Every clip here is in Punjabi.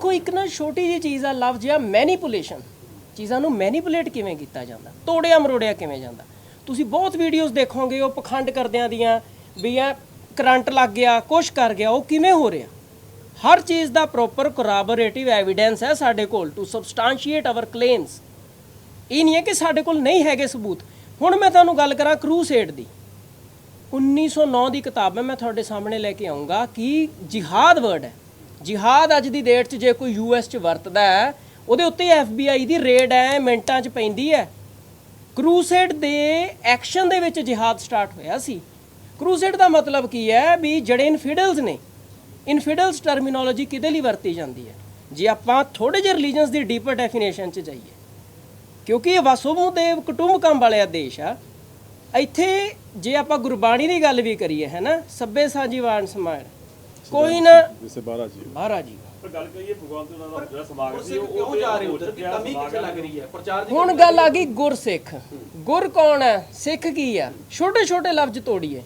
ਦੇਖੋ, ਇੱਕ ਨਾ ਛੋਟੀ ਜਿਹੀ ਚੀਜ਼ ਆ, ਲਫ਼ਜ਼ ਆ ਮੈਨੀਪੂਲੇਸ਼ਨ ਚੀਜ਼ਾਂ ਨੂੰ ਮੈਨੀਪੂਲੇਟ ਕਿਵੇਂ ਕੀਤਾ ਜਾਂਦਾ? ਤੋੜਿਆ, ਮਰੋੜਿਆ ਕਿਵੇਂ ਜਾਂਦਾ? ਤੁਸੀਂ ਬਹੁਤ ਵੀਡੀਓਜ਼ ਦੇਖੋਗੇ, ਉਹ ਪਖੰਡ ਕਰਦਿਆਂ ਦੀਆਂ, ਵੀ ਇਹ ਕਰੰਟ ਲੱਗ ਗਿਆ, ਕੁਛ ਕਰ ਗਿਆ, ਉਹ ਕਿਵੇਂ ਹੋ ਰਿਹਾ? ਹਰ ਚੀਜ਼ ਦਾ ਪ੍ਰੋਪਰ ਕੋਰਾਬੋਰੇਟਿਵ ਐਵੀਡੈਂਸ ਹੈ ਸਾਡੇ ਕੋਲ ਟੂ ਸਬਸਟੈਂਸ਼ੀਏਟ ਆਵਰ ਕਲੇਮਸ ਇਹ ਨਹੀਂ ਹੈ ਕਿ ਸਾਡੇ ਕੋਲ ਨਹੀਂ ਹੈਗੇ ਸਬੂਤ। ਹੁਣ ਮੈਂ ਤੁਹਾਨੂੰ ਗੱਲ ਕਰਾਂ ਕਰੂਸੇਡ ਦੀ। 1909 ਦੀ ਕਿਤਾਬ ਹੈ, ਮੈਂ ਤੁਹਾਡੇ ਸਾਹਮਣੇ ਲੈ ਕੇ ਆਉਂਗਾ ਕਿ ਜਿਹਾਦ ਵਰਡ ਹੈ। ਜਿਹਾਦ ਅੱਜ ਦੀ ਡੇਟ 'ਚ ਜੇ ਕੋਈ ਯੂਐਸ 'ਚ ਵਰਤਦਾ ਹੈ, ਉਹਦੇ ਉੱਤੇ ਐਫਬੀਆਈ ਦੀ ਰੇਡ ਹੈ ਮਿੰਟਾਂ 'ਚ ਪੈਂਦੀ ਹੈ ਕਰੂਸੇਡ ਦੇ ਐਕਸ਼ਨ ਦੇ ਵਿੱਚ ਜਿਹਾਦ ਸਟਾਰਟ ਹੋਇਆ ਸੀ। ਕਰੂਸੇਡ ਦਾ ਮਤਲਬ ਕੀ ਹੈ ਵੀ ਜਿਹੜੇ ਇਨਫੀਡਲਸ ਨੇ ਇਨਫੀਡਲਸ ਟਰਮੀਨੋਲੋਜੀ ਕਿਹਦੇ ਲਈ ਵਰਤੀ ਜਾਂਦੀ ਹੈ ਜੇ ਆਪਾਂ ਥੋੜੇ ਜਿਹੇ ਰਿਲੀਜਨਸ ਦੀ ਡੀਪਰ ਡੈਫੀਨੇਸ਼ਨ 'ਚ ਜਾਈਏ, ਕਿਉਂਕਿ ਇਹ ਵਸੁਮਦੇਵ ਕੁਟੁੰਬਕਮ ਵਾਲਿਆ ਦੇਸ਼ ਆ, ਇੱਥੇ ਜੇ ਆਪਾਂ ਗੁਰਬਾਣੀ ਦੀ ਗੱਲ ਵੀ ਕਰੀਏ, ਹੈ ਨਾ? ਸੱਬੇ ਸਾਜੀਵਾਨ ਸਮਾਨ ਕੋਈ ਨਾ। ਜਿਸੇ ਬਾਰਾ ਜੀ। ਮਹਾਰਾਜ ਜੀ। ਪਰ ਗੱਲ ਕਰੀਏ ਭਗਵਾਨ ਤੇ ਉਹਨਾਂ ਦਾ ਜਿਹੜਾ ਸਮਾਗਮ ਸੀ ਸਿੱਖ ਉਹ ਕਿਉਂ ਜਾ ਰਹੇ ਉਧਰ? ਦੀ ਕਮੀ ਕਿੱਥੇ ਲੱਗ ਰਹੀ ਹੈ? ਪ੍ਰਚਾਰ ਦੀ ਹੁਣ ਗੱਲ ਆ ਗਈ ਗੁਰਸਿੱਖ। ਗੁਰ ਕੌਣ ਹੈ? ਸਿੱਖ ਕੀ ਆ? ਛੋਟੇ ਛੋਟੇ ਲਫ਼ਜ਼ ਤੋੜੀਏ।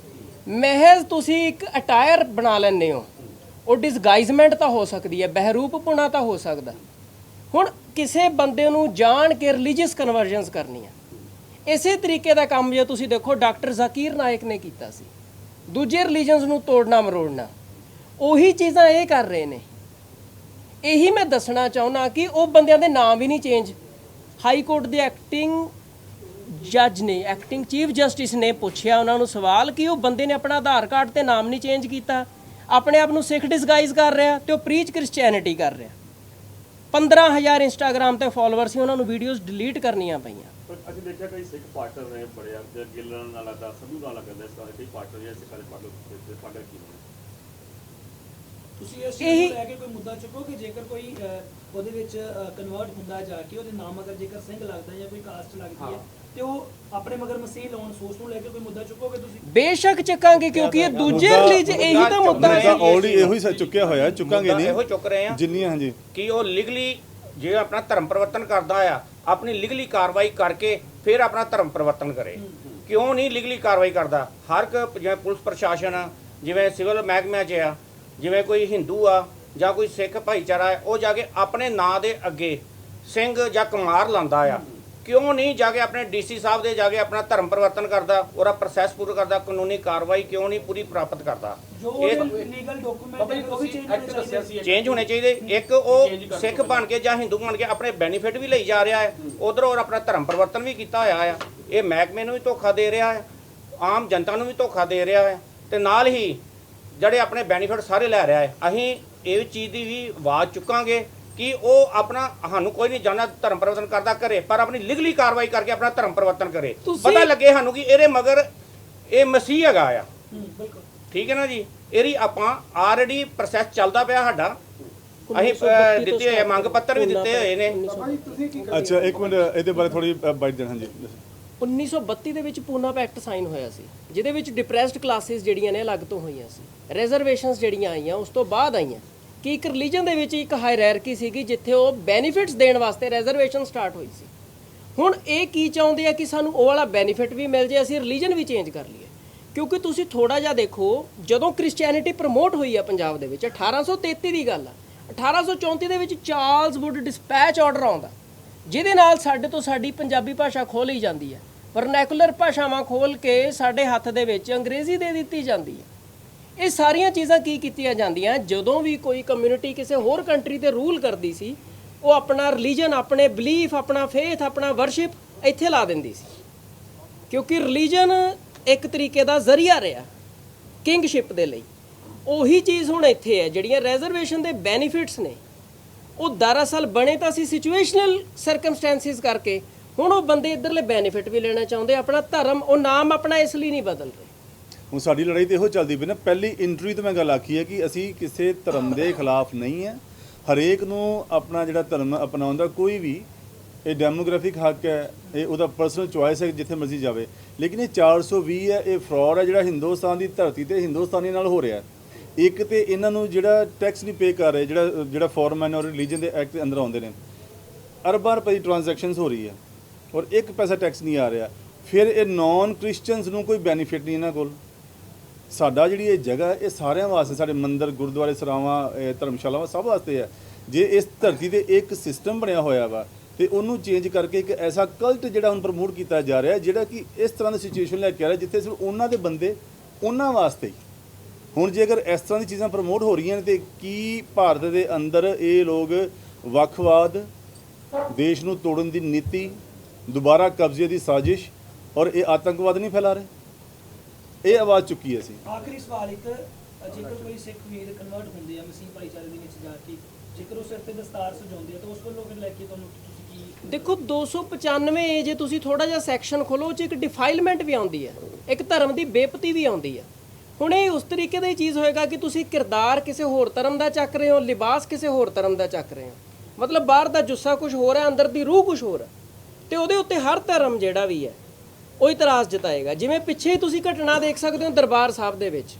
ਮਹਿਜ਼ ਤੁਸੀਂ ਇੱਕ ਅਟਾਇਰ ਬਣਾ ਲੈਂਦੇ ਹੋ। ਉਹ ਡਿਸਗਾਈਜ਼ਮੈਂਟ ਤਾਂ ਹੋ ਸਕਦੀ ਹੈ ਬਹਿਰੂਪਪੁਣਾ ਤਾਂ ਹੋ ਸਕਦਾ। ਹੁਣ ਕਿਸੇ ਬੰਦੇ ਨੂੰ ਜਾਣ ਕੇ ਰਿਲੀਜੀਅਸ ਕਨਵਰਜਨਸ ਕਰਨੀ ਹੈ ਇਸੇ ਤਰੀਕੇ ਦਾ ਕੰਮ ਜੇ ਤੁਸੀਂ ਦੇਖੋ ਡਾਕਟਰ ਜ਼ਾਕੀਰ ਨਾਇਕ ਨੇ ਕੀਤਾ ਸੀ। ਦੂਜੇ ਰਿਲੀਜਨਸ ਨੂੰ ਤੋੜਨਾ ਮਰੋੜਨਾ। ਉਹੀ ਚੀਜ਼ਾਂ ਇਹ ਕਰ ਰਹੇ ਨੇ। ਇਹੀ ਮੈਂ ਦੱਸਣਾ ਚਾਹੁੰਦਾ ਕਿ ਉਹ ਬੰਦਿਆਂ ਦੇ ਨਾਮ ਵੀ ਨਹੀਂ ਚੇਂਜ ਹਾਈ ਕੋਰਟ ਦੇ ਐਕਟਿੰਗ ਜੱਜ ਨੇ ਐਕਟਿੰਗ ਚੀਫ ਜਸਟਿਸ ਨੇ ਪੁੱਛਿਆ ਉਹਨਾਂ ਨੂੰ ਸਵਾਲ ਕਿ ਉਹ ਬੰਦੇ ਨੇ ਆਪਣਾ ਆਧਾਰ ਕਾਰਡ ਤੇ ਨਾਮ ਨਹੀਂ ਚੇਂਜ ਕੀਤਾ। ਆਪਣੇ ਆਪ ਨੂੰ ਸਿੱਖ ਡਿਸਗਾਈਜ਼ ਕਰ ਰਿਹਾ ਤੇ ਉਹ ਪ੍ਰੀਚ ਕ੍ਰਿਸਚੀਅਨਿਟੀ ਕਰ ਰਿਹਾ। 15000 ਇੰਸਟਾਗ੍ਰam ਤੇ ਫਾਲੋਅਰ ਸੀ, ਉਹਨਾਂ ਨੂੰ ਵੀਡੀਓਜ਼ ਡਿਲੀਟ ਕਰਨੀਆਂ ਪਈਆਂ। ਪਰ ਅਸੀਂ ਦੇਖਿਆ ਕਈ ਸਿੱਖ ਪਾਰਟਨਰ ਨੇ ਬੜੇ ਆ ਗਿੱਲਣ ਨਾਲ ਲੱਗਦਾ, ਸੰਧੂ ਨਾਲ ਲੱਗਦਾ, ਇਸ ਤਰ੍ਹਾਂ ਕਈ ਪਾਰਟਨਰ ਜਿਹੜੇ ਸਿੱਖਾਂ ਦੇ ਪਾਰਟਨਰ ਪਾਰਟਨਰ ਕੀ ਤੁਸੀਂ ਇਸ ਚੀਜ਼ ਨੂੰ ਲੈ ਕੇ ਕੋਈ ਮੁੱਦਾ ਚੁੱਕੋਗੇ? ਜੇਕਰ ਕੋਈ ਅਹ, ਉਹਦੇ ਵਿੱਚ ਕਨਵਰਟ ਹੁੰਦਾ ਜਾ ਕੇ ਉਹਦੇ ਨਾਮ ਅਗਰ ਜੇਕਰ ਸਿੰਘ ਲੱਗਦਾ ਜਾਂ ਕੋਈ ਕਾਸਟ ਲੱਗਦੀ ਹੈ ਤੇ ਉਹ ਆਪਣੇ ਮਗਰ ਮਸੀਹ ਲਾਉਣ ਸੋਚ ਨੂੰ ਲੈ ਕੇ ਕੋਈ ਮੁੱਦਾ ਚੁੱਕੋਗੇ ਤੁਸੀਂ? ਬੇਸ਼ੱਕ ਚੱਕਾਂਗੇ ਕਿਉਂਕਿ ਇਹ ਦੂਜੇ ਰਿਲੀਜ ਇਹੀ ਤਾਂ ਮੁੱਦਾ ਤਾਂ ਹੈ। ਆਲਰੇਡੀ ਇਹੋ ਹੀ ਸ- ਚੁੱਕਿਆ ਹੋਇਆ ਚੁੱਕਾਂਗੇ ਮੁੱਦਾ ਇਹੋ ਨਹੀਂ ਚੁੱਕ ਰਹੇ ਆ ਜਿੰਨੀਆਂ ਹਾਂਜੀ। ਕਿ ਉਹ ਲੀਗਲੀ ਜੇ ਆਪਣਾ ਧਰਮ ਪਰਿਵਰਤਨ ਕਰਦਾ ਆ ਆਪਣੀ ਲੀਗਲੀ ਕਾਰਵਾਈ ਕਰਕੇ ਫਿਰ ਆਪਣਾ ਧਰਮ ਪਰਿਵਰਤਨ ਕਰੇ। ਕਿਉਂ ਨਹੀਂ ਲੀਗਲੀ ਕਾਰਵਾਈ ਕਰਦਾ? ਹਰ ਇੱਕ ਜਿਵੇਂ ਪੁਲਿਸ ਪ੍ਰਸ਼ਾਸਨ ਆ, ਜਿਵੇਂ ਸਿਵਲ ਮਹਿਕਮਿਆਂ 'ਚ ਆ ਜਿਵੇਂ ਕੋਈ ਹਿੰਦੂ ਆ ਜਾਂ ਕੋਈ ਸਿੱਖ ਭਾਈਚਾਰਾ ਹੈ ਉਹ ਜਾ ਕੇ ਆਪਣੇ ਨਾਂ ਦੇ ਅੱਗੇ ਸਿੰਘ ਜਾਂ ਕੁਮਾਰ ਲਾਂਦਾ ਆ। ਕਿਉਂ ਨਹੀਂ ਜਾ ਕੇ ਆਪਣੇ ਡੀਸੀ ਸਾਹਿਬ ਦੇ ਜਾ ਕੇ ਆਪਣਾ ਧਰਮ ਪਰਿਵਰਤਨ ਕਰਦਾ ਉਹਦਾ ਪ੍ਰੋਸੈਸ ਪੂਰਾ ਕਰਦਾ ਕਾਨੂੰਨੀ ਕਾਰਵਾਈ ਕਿਉਂ ਨਹੀਂ ਪੂਰੀ ਪ੍ਰਾਪਤ ਕਰਦਾ? ਇਹ ਲੀਗਲ ਡਾਕੂਮੈਂਟ ਉਹ ਵੀ ਚੇਂਜ ਹੋਣੇ ਚਾਹੀਦੇ ਚੇਂਜ ਹੋਣੇ ਚਾਹੀਦੇ। ਇੱਕ ਉਹ ਸਿੱਖ ਬਣ ਕੇ ਜਾਂ ਹਿੰਦੂ ਬਣ ਕੇ ਆਪਣੇ ਬੈਨੀਫਿਟ ਵੀ ਲਈ ਜਾ ਰਿਹਾ ਹੈ। ਉਧਰ ਉਹ ਆਪਣਾ ਧਰਮ ਪਰਿਵਰਤਨ ਵੀ ਕੀਤਾ ਹੋਇਆ ਆ ਇਹ ਮਹਿਕਮੇ ਨੂੰ ਵੀ ਧੋਖਾ ਦੇ ਰਿਹਾ ਹੈ ਆਮ ਜਨਤਾ ਨੂੰ ਵੀ ਧੋਖਾ ਦੇ ਰਿਹਾ ਹੈ ਤੇ ਨਾਲ ਹੀ ਜਿਹੜੇ ਆਪਣੇ ਬੈਨੀਫਿਟ ਸਾਰੇ ਲੈ ਰਿਹਾ ਹੈ ਅਸੀਂ ਇਹ ਚੀਜ਼ ਦੀ ਵੀ ਆਵਾਜ਼ ਚੁੱਕਾਂਗੇ ਕਿ ਉਹ ਆਪਣਾ ਸਾਨੂੰ ਕੋਈ ਨਹੀਂ ਜਾਣਦਾ ਧਰਮ ਪਰਿਵਰਤਨ ਕਰਦਾ ਕਰੇ ਪਰ ਆਪਣੀ ਲੀਗਲੀ ਕਾਰਵਾਈ ਕਰਕੇ ਆਪਣਾ ਧਰਮ ਪਰਿਵਰਤਨ ਕਰੇ। ਪਤਾ ਲੱਗੇ ਸਾਨੂੰ ਕਿ ਇਹਦੇ ਮਗਰ ਇਹ ਮਸੀਹ ਹੈਗਾ ਆ। ਹੂੰ ਬਿਲਕੁਲ। ਠੀਕ ਹੈ ਨਾ ਜੀ? ਇਹਦੀ ਆਪਾਂ ਆਲਰੇਡੀ ਪ੍ਰੋਸੈਸ ਚੱਲਦਾ ਪਿਆ ਸਾਡਾ। ਅਸੀਂ 1932 ਅਹ, ਤੋਂ ਦਿੱਤੇ ਹੋਏ ਮੰਗ ਪੱਤਰ ਵੀ ਦਿੱਤੇ ਹੋਏ ਨੇ। ਅੱਛਾ ਇੱਕ ਮਿੰਟ ਇਹਦੇ ਬਾਰੇ ਥੋੜੀ ਬਾਈਟ ਦੇਣ ਹਾਂਜੀ 1932 ਦੇ ਵਿੱਚ ਪੂਨਾ ਪੈਕਟ ਸਾਈਨ ਹੋਇਆ ਸੀ, ਜਿਹਦੇ ਵਿੱਚ ਡਿਪਰੈਸਡ ਕਲਾਸਿਸ ਜਿਹੜੀਆਂ ਨੇ ਅਲੱਗ ਤੋਂ ਹੋਈਆਂ ਸੀ। ਰਿਜ਼ਰਵੇਸ਼ਨਸ ਜਿਹੜੀਆਂ ਆਈਆਂ, ਉਸ ਤੋਂ ਬਾਅਦ ਆਈਆਂ। ਕਿ ਇੱਕ ਰਿਲੀਜਨ ਦੇ ਵਿੱਚ ਇੱਕ ਹਾਇਰਾਰਕੀ ਸੀਗੀ, ਜਿੱਥੇ ਉਹ ਬੈਨੀਫਿਟਸ ਦੇਣ ਵਾਸਤੇ ਰਿਜ਼ਰਵੇਸ਼ਨ ਸਟਾਰਟ ਹੋਈ ਸੀ। ਹੁਣ ਇਹ ਕੀ ਚਾਹੁੰਦੇ ਆ ਕਿ ਸਾਨੂੰ ਉਹ ਵਾਲਾ ਬੈਨੀਫਿਟ ਵੀ ਮਿਲ ਜੇ, ਅਸੀਂ ਰਿਲੀਜਨ ਵੀ ਚੇਂਜ ਕਰ ਲਈਏ। ਕਿਉਂਕਿ ਤੁਸੀਂ ਥੋੜਾ ਜਿਹਾ ਦੇਖੋ, ਜਦੋਂ ਕ੍ਰਿਸਚੀਅਨਿਟੀ ਪ੍ਰਮੋਟ ਹੋਈ ਆ ਪੰਜਾਬ ਦੇ ਵਿੱਚ 1833 ਦੀ ਗੱਲ ਆ 1834 ਦੇ ਵਿੱਚ ਚਾਰਲਸ ਵੁੱਡ ਡਿਸਪੈਚ ਆਰਡਰ ਆਉਂਦਾ। ਜਿਹਦੇ ਨਾਲ ਸਾਡੇ ਤੋਂ ਸਾਡੀ ਪੰਜਾਬੀ ਭਾਸ਼ਾ ਖੋਹ ਲਈ ਜਾਂਦੀ ਹੈ। ਵਰਨੈਕੂਲਰ ਭਾਸ਼ਾਵਾਂ ਖੋਲ ਕੇ ਸਾਡੇ ਹੱਥ ਦੇ ਵਿੱਚ ਅੰਗਰੇਜ਼ੀ ਦੇ ਦਿੱਤੀ ਜਾਂਦੀ ਹੈ। ਇਹ ਸਾਰੀਆਂ ਚੀਜ਼ਾਂ ਕੀ ਕੀਤੀਆਂ ਜਾਂਦੀਆਂ? ਜਦੋਂ ਵੀ ਕੋਈ ਕਮਿਊਨਿਟੀ ਕਿਸੇ ਹੋਰ ਕੰਟਰੀ ਤੇ ਰੂਲ ਕਰਦੀ ਸੀ, ਉਹ ਆਪਣਾ ਰਿਲੀਜਨ ਆਪਣੇ ਬਲੀਫ ਆਪਣਾ ਫੇਥ ਆਪਣਾ ਵਰਸ਼ਿਪ ਇੱਥੇ ਲਾ ਦਿੰਦੀ ਸੀ। ਕਿਉਂਕਿ ਰਿਲੀਜਨ ਇੱਕ ਤਰੀਕੇ ਦਾ ਜ਼ਰੀਆ ਰਿਹਾ ਕਿੰਗਸ਼ਿਪ ਦੇ ਲਈ। ਉਹੀ ਚੀਜ਼ ਹੁਣ ਇੱਥੇ ਹੈ, ਜਿਹੜੀਆਂ ਰਿਜ਼ਰਵੇਸ਼ਨ ਦੇ ਬੈਨੀਫਿਟਸ ਨੇ। ਉਹ ਦਰਅਸਲ ਬਣੇ ਤਾਂ ਅਸੀਂ ਸਿਚੁਏਸ਼ਨਲ ਸਰਕਮਸਟੈਂਸਿਸ ਕਰਕੇ। ਹੁਣ ਉਹ ਬੰਦੇ ਇਧਰਲੇ ਬੈਨੀਫਿਟ ਵੀ ਲੈਣਾ ਚਾਹੁੰਦੇ, ਆਪਣਾ ਧਰਮ, ਉਹ ਨਾਮ ਆਪਣਾ ਇਸ ਲਈ ਨਹੀਂ ਬਦਲ ਰਹੇ। ਹੁਣ ਸਾਡੀ ਲੜਾਈ ਤੇ ਇਹੋ ਚੱਲਦੀ ਪਈ ਨਾ, ਪਹਿਲੀ ਇੰਟਰਵਿਊ ਤੋਂ ਮੈਂ ਗੱਲ ਆਖੀ ਹੈ ਕਿ ਅਸੀਂ ਕਿਸੇ ਧਰਮ ਦੇ ਖਿਲਾਫ ਨਹੀਂ ਹੈ। ਹਰੇਕ ਨੂੰ ਆਪਣਾ ਜਿਹੜਾ ਧਰਮ ਅਪਣਾਉਣ ਦਾ ਕੋਈ ਵੀ, ਇਹ ਡੈਮੋਗ੍ਰਾਫਿਕ ਹੱਕ ਹੈ, ਇਹ ਉਹਦਾ ਪਰਸਨਲ ਚੁਆਇਸ ਹੈ ਕਿ ਜਿੱਥੇ ਮਰਜ਼ੀ ਜਾਵੇ। ਲੇਕਿਨ ਇਹ 420 ਹੈ, ਇਹ ਫਰਾਡ ਹੈ ਜਿਹੜਾ ਹਿੰਦੁਸਤਾਨ ਦੀ ਧਰਤੀ ਤੇ ਹਿੰਦੁਸਤਾਨੀ ਨਾਲ ਹੋ ਰਿਹਾ ਹੈ। ਇੱਕ ਤੇ ਇਹਨਾਂ ਨੂੰ ਜਿਹੜਾ ਟੈਕਸ ਨਹੀਂ ਪੇ ਕਰ ਰਹੇ, ਜਿਹੜਾ ਜਿਹੜਾ ਫੋਰਨ ਔਰ ਰਿਲੀਜਨ ਦੇ ਐਕਟ ਦੇ ਅੰਦਰ ਆਉਂਦੇ ਨੇ ਅਰਬਾਂ ਰੁਪਏ ਦੀ ਟ੍ਰਾਂਜੈਕਸ਼ਨਸ ਹੋ ਰਹੀ ਹੈ ਔਰ ਇੱਕ ਪੈਸਾ ਟੈਕਸ ਨਹੀਂ ਆ ਰਿਹਾ। ਫਿਰ ਇਹ ਨਾਨ ਕ੍ਰਿਸਚੀਅਨਸ ਨੂੰ ਕੋਈ ਬੈਨੀਫਿਟ ਨਹੀਂ ਇਹਨਾਂ ਕੋਲ। ਸਾਡਾ ਜਿਹੜੀ ਇਹ ਜਗ੍ਹਾ, ਇਹ ਸਾਰਿਆਂ ਵਾਸਤੇ, ਸਾਡੇ ਮੰਦਰ, ਗੁਰਦੁਆਰੇ, ਸਰਾਵਾਂ ਧਰਮਸ਼ਾਲਾਵਾਂ ਸਭ ਵਾਸਤੇ ਹੈ। ਜੇ ਇਸ ਧਰਤੀ ਤੇ ਇੱਕ ਸਿਸਟਮ ਬਣਿਆ ਹੋਇਆ ਵਾ, ਤੇ ਉਹਨੂੰ ਚੇਂਜ ਕਰਕੇ ਇੱਕ ਐਸਾ ਕਲਟ ਜਿਹੜਾ ਹੁਣ ਪ੍ਰਮੋਟ ਕੀਤਾ ਜਾ ਰਿਹਾ, ਜਿਹੜਾ ਕਿ ਇਸ ਤਰ੍ਹਾਂ ਦੀ ਸਿਚੁਏਸ਼ਨ ਲੈ ਕੇ ਆ ਰਿਹਾ, ਜਿੱਥੇ ਸਿਰਫ ਉਹਨਾਂ ਦੇ ਬੰਦੇ, ਉਹਨਾਂ ਵਾਸਤੇ ਹੁਣ ਜੇਕਰ ਇਸ ਤਰ੍ਹਾਂ ਦੀ ਚੀਜ਼ਾਂ ਪ੍ਰਮੋਟ ਹੋ ਰਹੀਆਂ ਨੇ ਤੇ ਕੀ ਭਾਰਤ ਦੇ ਅੰਦਰ ਇਹ ਲੋਕ ਵੱਖਵਾਦ ਦੇਸ਼ ਨੂੰ ਤੋੜਨ ਦੀ ਨੀਤੀ ਦੁਬਾਰਾ ਕਬਜ਼ੇ ਦੀ ਸਾਜ਼ਿਸ਼ ਔਰ ਇਹ ਆਤੰਕਵਾਦ ਨਹੀਂ ਫੈਲਾ ਰਹੇ? ਇਹ ਆਵਾਜ਼ ਚੁੱਕੀ ਹੈ ਅਸੀਂ। ਆਖਰੀ ਸਵਾਲ ਇੱਕ ਜੇਕਰ ਕੋਈ ਸਿੱਖ ਵੀਰ ਕਨਵਰਟ ਹੁੰਦੇ ਆ ਮਸੀਹ ਭਾਈਚਾਰੇ ਦੇ ਵਿੱਚ ਜਾ ਕੇ ਜੇਕਰ ਉਹ ਸਿਰ ਤੇ ਦਸਤਾਰ ਸਜਾਉਂਦੇ ਆ ਤਾਂ ਉਸ ਵੱਲੋਂ ਫਿਰ ਲੈ ਕੇ ਤੁਹਾਨੂੰ ਤੁਸੀਂ ਕੀ ਦੇਖੋ 295 ਏ ਜੇ ਤੁਸੀਂ ਥੋੜਾ ਜਿਹਾ ਸੈਕਸ਼ਨ ਖੋਲੋ ਉਹ ਚ ਇੱਕ ਡਿਫਾਈਲਮੈਂਟ ਵੀ ਆਉਂਦੀ ਹੈ। ਇੱਕ ਧਰਮ ਦੀ ਬੇਪਤੀ ਵੀ ਆਉਂਦੀ ਹੈ। ਹੁਣ ਇਹ ਉਸ ਤਰੀਕੇ ਦਾ ਹੀ ਚੀਜ਼ ਹੋਏਗਾ ਕਿ ਤੁਸੀਂ ਕਿਰਦਾਰ ਕਿਸੇ ਹੋਰ ਧਰਮ ਦਾ ਚੱਕ ਰਹੇ ਹੋ, ਲਿਬਾਸ ਕਿਸੇ ਹੋਰ ਧਰਮ ਦਾ ਚੱਕ ਰਹੇ ਹੋ। ਮਤਲਬ ਬਾਹਰ ਦਾ ਜੁੱਸਾ ਕੁਝ ਹੋਰ ਹੈ, ਅੰਦਰ ਦੀ ਰੂਹ ਕੁਝ ਹੋਰ ਹੈ ਤੇ ਉਹਦੇ ਉੱਤੇ ਹਰ ਧਰਮ ਜਿਹੜਾ ਵੀ ਹੈ, ਉਹ ਇਤਰਾਜ਼ ਜਤਾਏਗਾ। ਜਿਵੇਂ ਪਿੱਛੇ ਹੀ ਤੁਸੀਂ ਘਟਨਾ ਦੇਖ ਸਕਦੇ ਹੋ ਦਰਬਾਰ ਸਾਹਿਬ ਦੇ ਵਿੱਚ,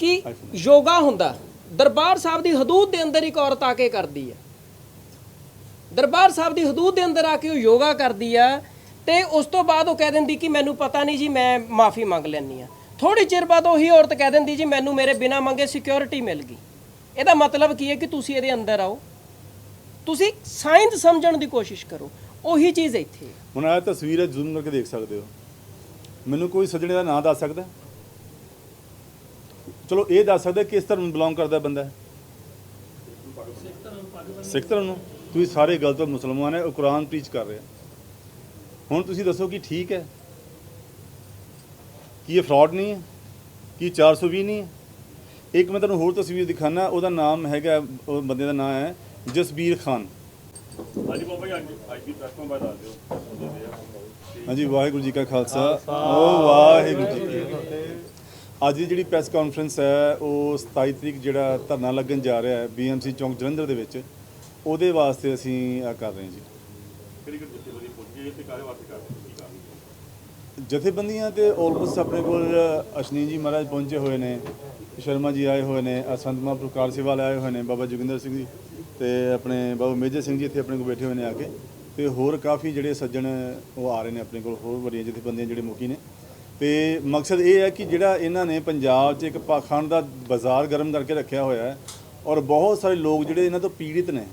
ਕਿ ਯੋਗਾ ਹੁੰਦਾ, ਦਰਬਾਰ ਸਾਹਿਬ ਦੀ ਹਦੂਦ ਦੇ ਅੰਦਰ ਇੱਕ ਔਰਤ ਆ ਕੇ ਕਰਦੀ ਹੈ। ਦਰਬਾਰ ਸਾਹਿਬ ਦੀ ਹਦੂਦ ਦੇ ਅੰਦਰ ਆ ਕੇ ਉਹ ਯੋਗਾ ਕਰਦੀ ਆ ਤੇ ਉਸ ਤੋਂ ਬਾਅਦ ਉਹ ਕਹਿ ਦਿੰਦੀ ਕਿ ਮੈਨੂੰ ਪਤਾ ਨਹੀਂ ਜੀ, ਮੈਂ ਮਾਫੀ ਮੰਗ ਲੈਣੀ ਆ ਥੋੜੀ ਚਿਰ ਬਾਅਦ ਉਹੀ ਔਰਤ ਕਹਿ ਦਿੰਦੀ ਜੀ, ਮੈਨੂੰ ਮੇਰੇ ਬਿਨਾ ਮੰਗੇ ਸਿਕਿਉਰਿਟੀ ਮਿਲ ਗਈ। ਇਹਦਾ ਮਤਲਬ ਕੀ ਹੈ ਕਿ ਤੁਸੀਂ ਇਹਦੇ ਅੰਦਰ ਆਓ। ਤੁਸੀਂ ਸਾਇੰਸ ਸਮਝਣ ਦੀ ਕੋਸ਼ਿਸ਼ ਕਰੋ। ਉਹੀ ਚੀਜ਼ ਇੱਥੇ ਹੁਣ ਆਹ ਤਸਵੀਰ ਹੈ, ਜ਼ੂਮ ਕਰਕੇ ਦੇਖ ਸਕਦੇ ਹੋ। ਮੈਨੂੰ ਕੋਈ ਸੱਜਣੇ ਦਾ ਨਾਂ ਦੱਸ ਸਕਦਾ? ਚਲੋ, ਇਹ ਦੱਸ ਸਕਦਾ ਕਿਸ ਧਰਮ ਨੂੰ ਬਿਲੋਂਗ ਕਰਦਾ ਬੰਦਾ? ਸਿੱਖ ਧਰਮ ਨੂੰ। ਤੁਸੀਂ ਸਾਰੇ ਗਲਤ ਮੁਸਲਮਾਨ ਹੈ, ਉਹ ਕੁਰਾਨ ਪ੍ਰੀਚ ਕਰ ਰਿਹਾ। ਹੁਣ ਤੁਸੀਂ ਦੱਸੋ ਕਿ ਠੀਕ ਹੈ? ਕੀ ਇਹ ਫਰਾਡ ਨਹੀਂ ਹੈ? ਕੀ 420 ਨਹੀਂ ਹੈ? ਇੱਕ ਮੈਂ ਤੁਹਾਨੂੰ ਹੋਰ ਤਸਵੀਰ ਦਿਖਾਣਾ ਉਹਦਾ ਨਾਮ ਹੈਗਾ ਉਹ ਬੰਦੇ ਦਾ ਨਾਮ ਹੈ ਜਸਬੀਰ ਖਾਨ। ਹਾਂਜੀ ਬਾਬਾ ਜੀ ਅੱਜ ਦੀ ਪ੍ਰੈਸ ਤੋਂ ਬਾਅਦ ਦੱਸ ਦਿਓ। ਹਾਂਜੀ ਵਾਹਿਗੁਰੂ ਜੀ ਕਾ ਖਾਲਸਾ। ਓ ਵਾਹਿਗੁਰੂ ਜੀ ਕੀ ਫਤਿਹ। ਅੱਜ ਦੀ ਜਿਹੜੀ ਪ੍ਰੈਸ ਕਾਨਫਰੰਸ ਹੈ ਉਹ 27 ਤਰੀਕ ਜਿਹੜਾ ਧਰਨਾ ਲੱਗਣ ਜਾ ਰਿਹਾ ਹੈ ਬੀਐਮਸੀ ਚੌਂਕ ਜਲੰਧਰ ਦੇ ਵਿੱਚ ਉਹਦੇ ਵਾਸਤੇ ਅਸੀਂ ਆ ਕਰ ਰਹੇ ਹਾਂ ਜੀ। ਕਿਹੜੀ ਕਿਹੜੀ ਜਥੇਬੰਦੀ ਪਹੁੰਚੀ ਹੈ ਤੇ ਕਾਹਦੇ ਵਾਸਤੇ ਕਰ ਰਹੇ ਜਥੇਬੰਦੀਆਂ ਤੇ ਆਲਮੋਸਟ ਆਪਣੇ ਕੋਲ ਅਸ਼ਨੀ ਜੀ ਮਹਾਰਾਜ ਪਹੁੰਚੇ ਹੋਏ ਨੇ, ਸ਼ਰਮਾ ਜੀ ਆਏ ਹੋਏ ਨੇ ਅ ਸੰਤ ਮਹਾਂਪੁਰ ਕਾਰ ਆਏ ਹੋਏ ਨੇ, ਬਾਬਾ ਜੋਗਿੰਦਰ ਸਿੰਘ ਜੀ ਤੇ ਆਪਣੇ ਬਾਬਾ ਮੇਜਰ ਸਿੰਘ ਜੀ ਇੱਥੇ ਆਪਣੇ ਕੋਲ ਬੈਠੇ ਹੋਏ ਨੇ ਆ ਕੇ ਤੇ ਹੋਰ ਕਾਫੀ ਜਿਹੜੇ ਸੱਜਣ, ਉਹ ਆ ਰਹੇ ਨੇ ਆਪਣੇ ਕੋਲ, ਹੋਰ ਵੱਡੀਆਂ ਜਥੇਬੰਦੀਆਂ ਜਿਹੜੇ ਮੁਖੀ ਨੇ। ਤੇ ਮਕਸਦ ਇਹ ਹੈ ਕਿ ਜਿਹੜਾ ਇਹਨਾਂ ਨੇ ਪੰਜਾਬ 'ਚ ਇੱਕ ਪਾਖੰਡ ਦਾ ਬਾਜ਼ਾਰ ਗਰਮ ਕਰਕੇ ਰੱਖਿਆ ਹੋਇਆ ਹੈ ਔਰ ਬਹੁਤ ਸਾਰੇ ਲੋਕ ਜਿਹੜੇ ਇਹਨਾਂ ਤੋਂ ਪੀੜਿਤ ਨੇ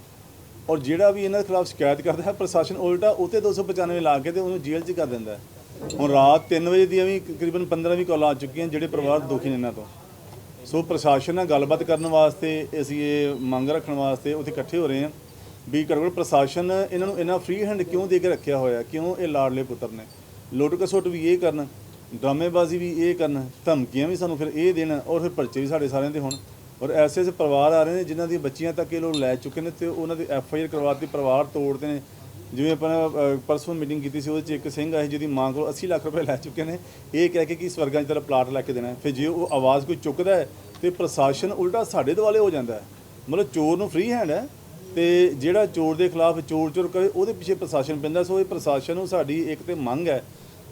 ਔਰ ਜਿਹੜਾ ਵੀ ਇਹਨਾਂ ਦੇ ਖਿਲਾਫ ਸ਼ਿਕਾਇਤ ਕਰਦਾ ਹੈ, ਪ੍ਰਸ਼ਾਸਨ ਉਲਟਾ ਉਤੇ 295 ਲਾ ਕੇ ਤੇ ਉਹਨੂੰ ਜੇਲ੍ਹ 'ਚ ਕਰ ਦਿੰਦਾ ਹੈ। ਹੁਣ ਰਾਤ 3 ਵਜੇ ਦੀਆਂ ਵੀ ਤਕਰੀਬਨ 15 ਵੀ ਕਾਲਾਂ ਆ ਚੁੱਕੀਆਂ ਜਿਹੜੇ ਪਰਿਵਾਰ ਦੁਖੀ ਨੇ ਇਹਨਾਂ ਤੋਂ। ਸੋ ਪ੍ਰਸ਼ਾਸਨ ਨਾਲ ਗੱਲਬਾਤ ਕਰਨ ਵਾਸਤੇ, ਅਸੀਂ ਇਹ ਮੰਗ ਰੱਖਣ ਵਾਸਤੇ ਉੱਥੇ ਇਕੱਠੇ ਹੋ ਰਹੇ ਹਾਂ ਵੀ ਘੱਟੋ ਘੱਟ ਪ੍ਰਸ਼ਾਸਨ ਇਹਨਾਂ ਨੂੰ ਇਹਨਾਂ ਫ੍ਰੀ ਹੈਂਡ ਕਿਉਂ ਦੇ ਕੇ ਰੱਖਿਆ ਹੋਇਆ, ਕਿਉਂ ਇਹ ਲਾਡਲੇ ਪੁੱਤਰ ਨੇ? ਲੁੱਟ ਕਸੁੱਟ ਵੀ ਇਹ ਕਰਨ, ਡਰਾਮੇਬਾਜ਼ੀ ਵੀ ਇਹ ਕਰਨ, ਧਮਕੀਆਂ ਵੀ ਸਾਨੂੰ ਫਿਰ ਇਹ ਦੇਣ ਔਰ ਫਿਰ ਪਰਚੇ ਵੀ ਸਾਡੇ ਸਾਰਿਆਂ ਦੇ ਹੋਣ। ਔਰ ਐਸੇ ਐਸੇ ਪਰਿਵਾਰ ਆ ਰਹੇ ਨੇ ਜਿਨ੍ਹਾਂ ਦੀਆਂ ਬੱਚੀਆਂ ਤੱਕ ਇਹ ਲੋਕ ਲੈ ਚੁੱਕੇ ਨੇ ਤੇ ਉਹਨਾਂ ਦੀ ਐਫ ਆਈ ਆਰ ਕਰਵਾਤੀ ਪਰਿਵਾਰ ਤੋੜਦੇ ਨੇ। ਜਿਵੇਂ ਆਪਾਂ ਪਰਸੋਂ ਮੀਟਿੰਗ ਕੀਤੀ ਸੀ, ਉਹਦੇ ਚ ਇੱਕ ਸਿੰਘ ਆਏ, ਜਿਹਦੀ ਮਾਂ ਕੋਲ 80 ਲੱਖ ਰੁਪਏ ਲੈ ਚੁੱਕੇ ਨੇ। ਇਹ ਕਹਿ ਕੇ ਕਿ ਸਵਰਗਾਂ ਦੀ ਤਰ੍ਹਾਂ ਪਲਾਟ ਲੈ ਕੇ ਦੇਣਾ ਫਿਰ ਜੇ ਉਹ ਆਵਾਜ਼ ਕੋਈ ਚੁੱਕਦਾ ਹੈ, ਤੇ ਪ੍ਰਸ਼ਾਸਨ ਉਲਟਾ ਸਾਡੇ ਦੁਆਲੇ ਹੋ ਜਾਂਦਾ ਹੈ। ਮਤਲਬ ਚੋਰ ਨੂੰ ਫ੍ਰੀ ਹੈਂਡ ਹੈ, ਤੇ ਜਿਹੜਾ ਚੋਰ ਦੇ ਖਿਲਾਫ ਚੋਰ ਚੋਰ ਕਰੇ, ਉਹਦੇ ਪਿੱਛੇ ਪ੍ਰਸ਼ਾਸਨ ਪੈਂਦਾ, ਸੋ ਇਹ ਪ੍ਰਸ਼ਾਸਨ ਨੂੰ ਸਾਡੀ ਇੱਕ ਤੇ ਮੰਗ ਹੈ।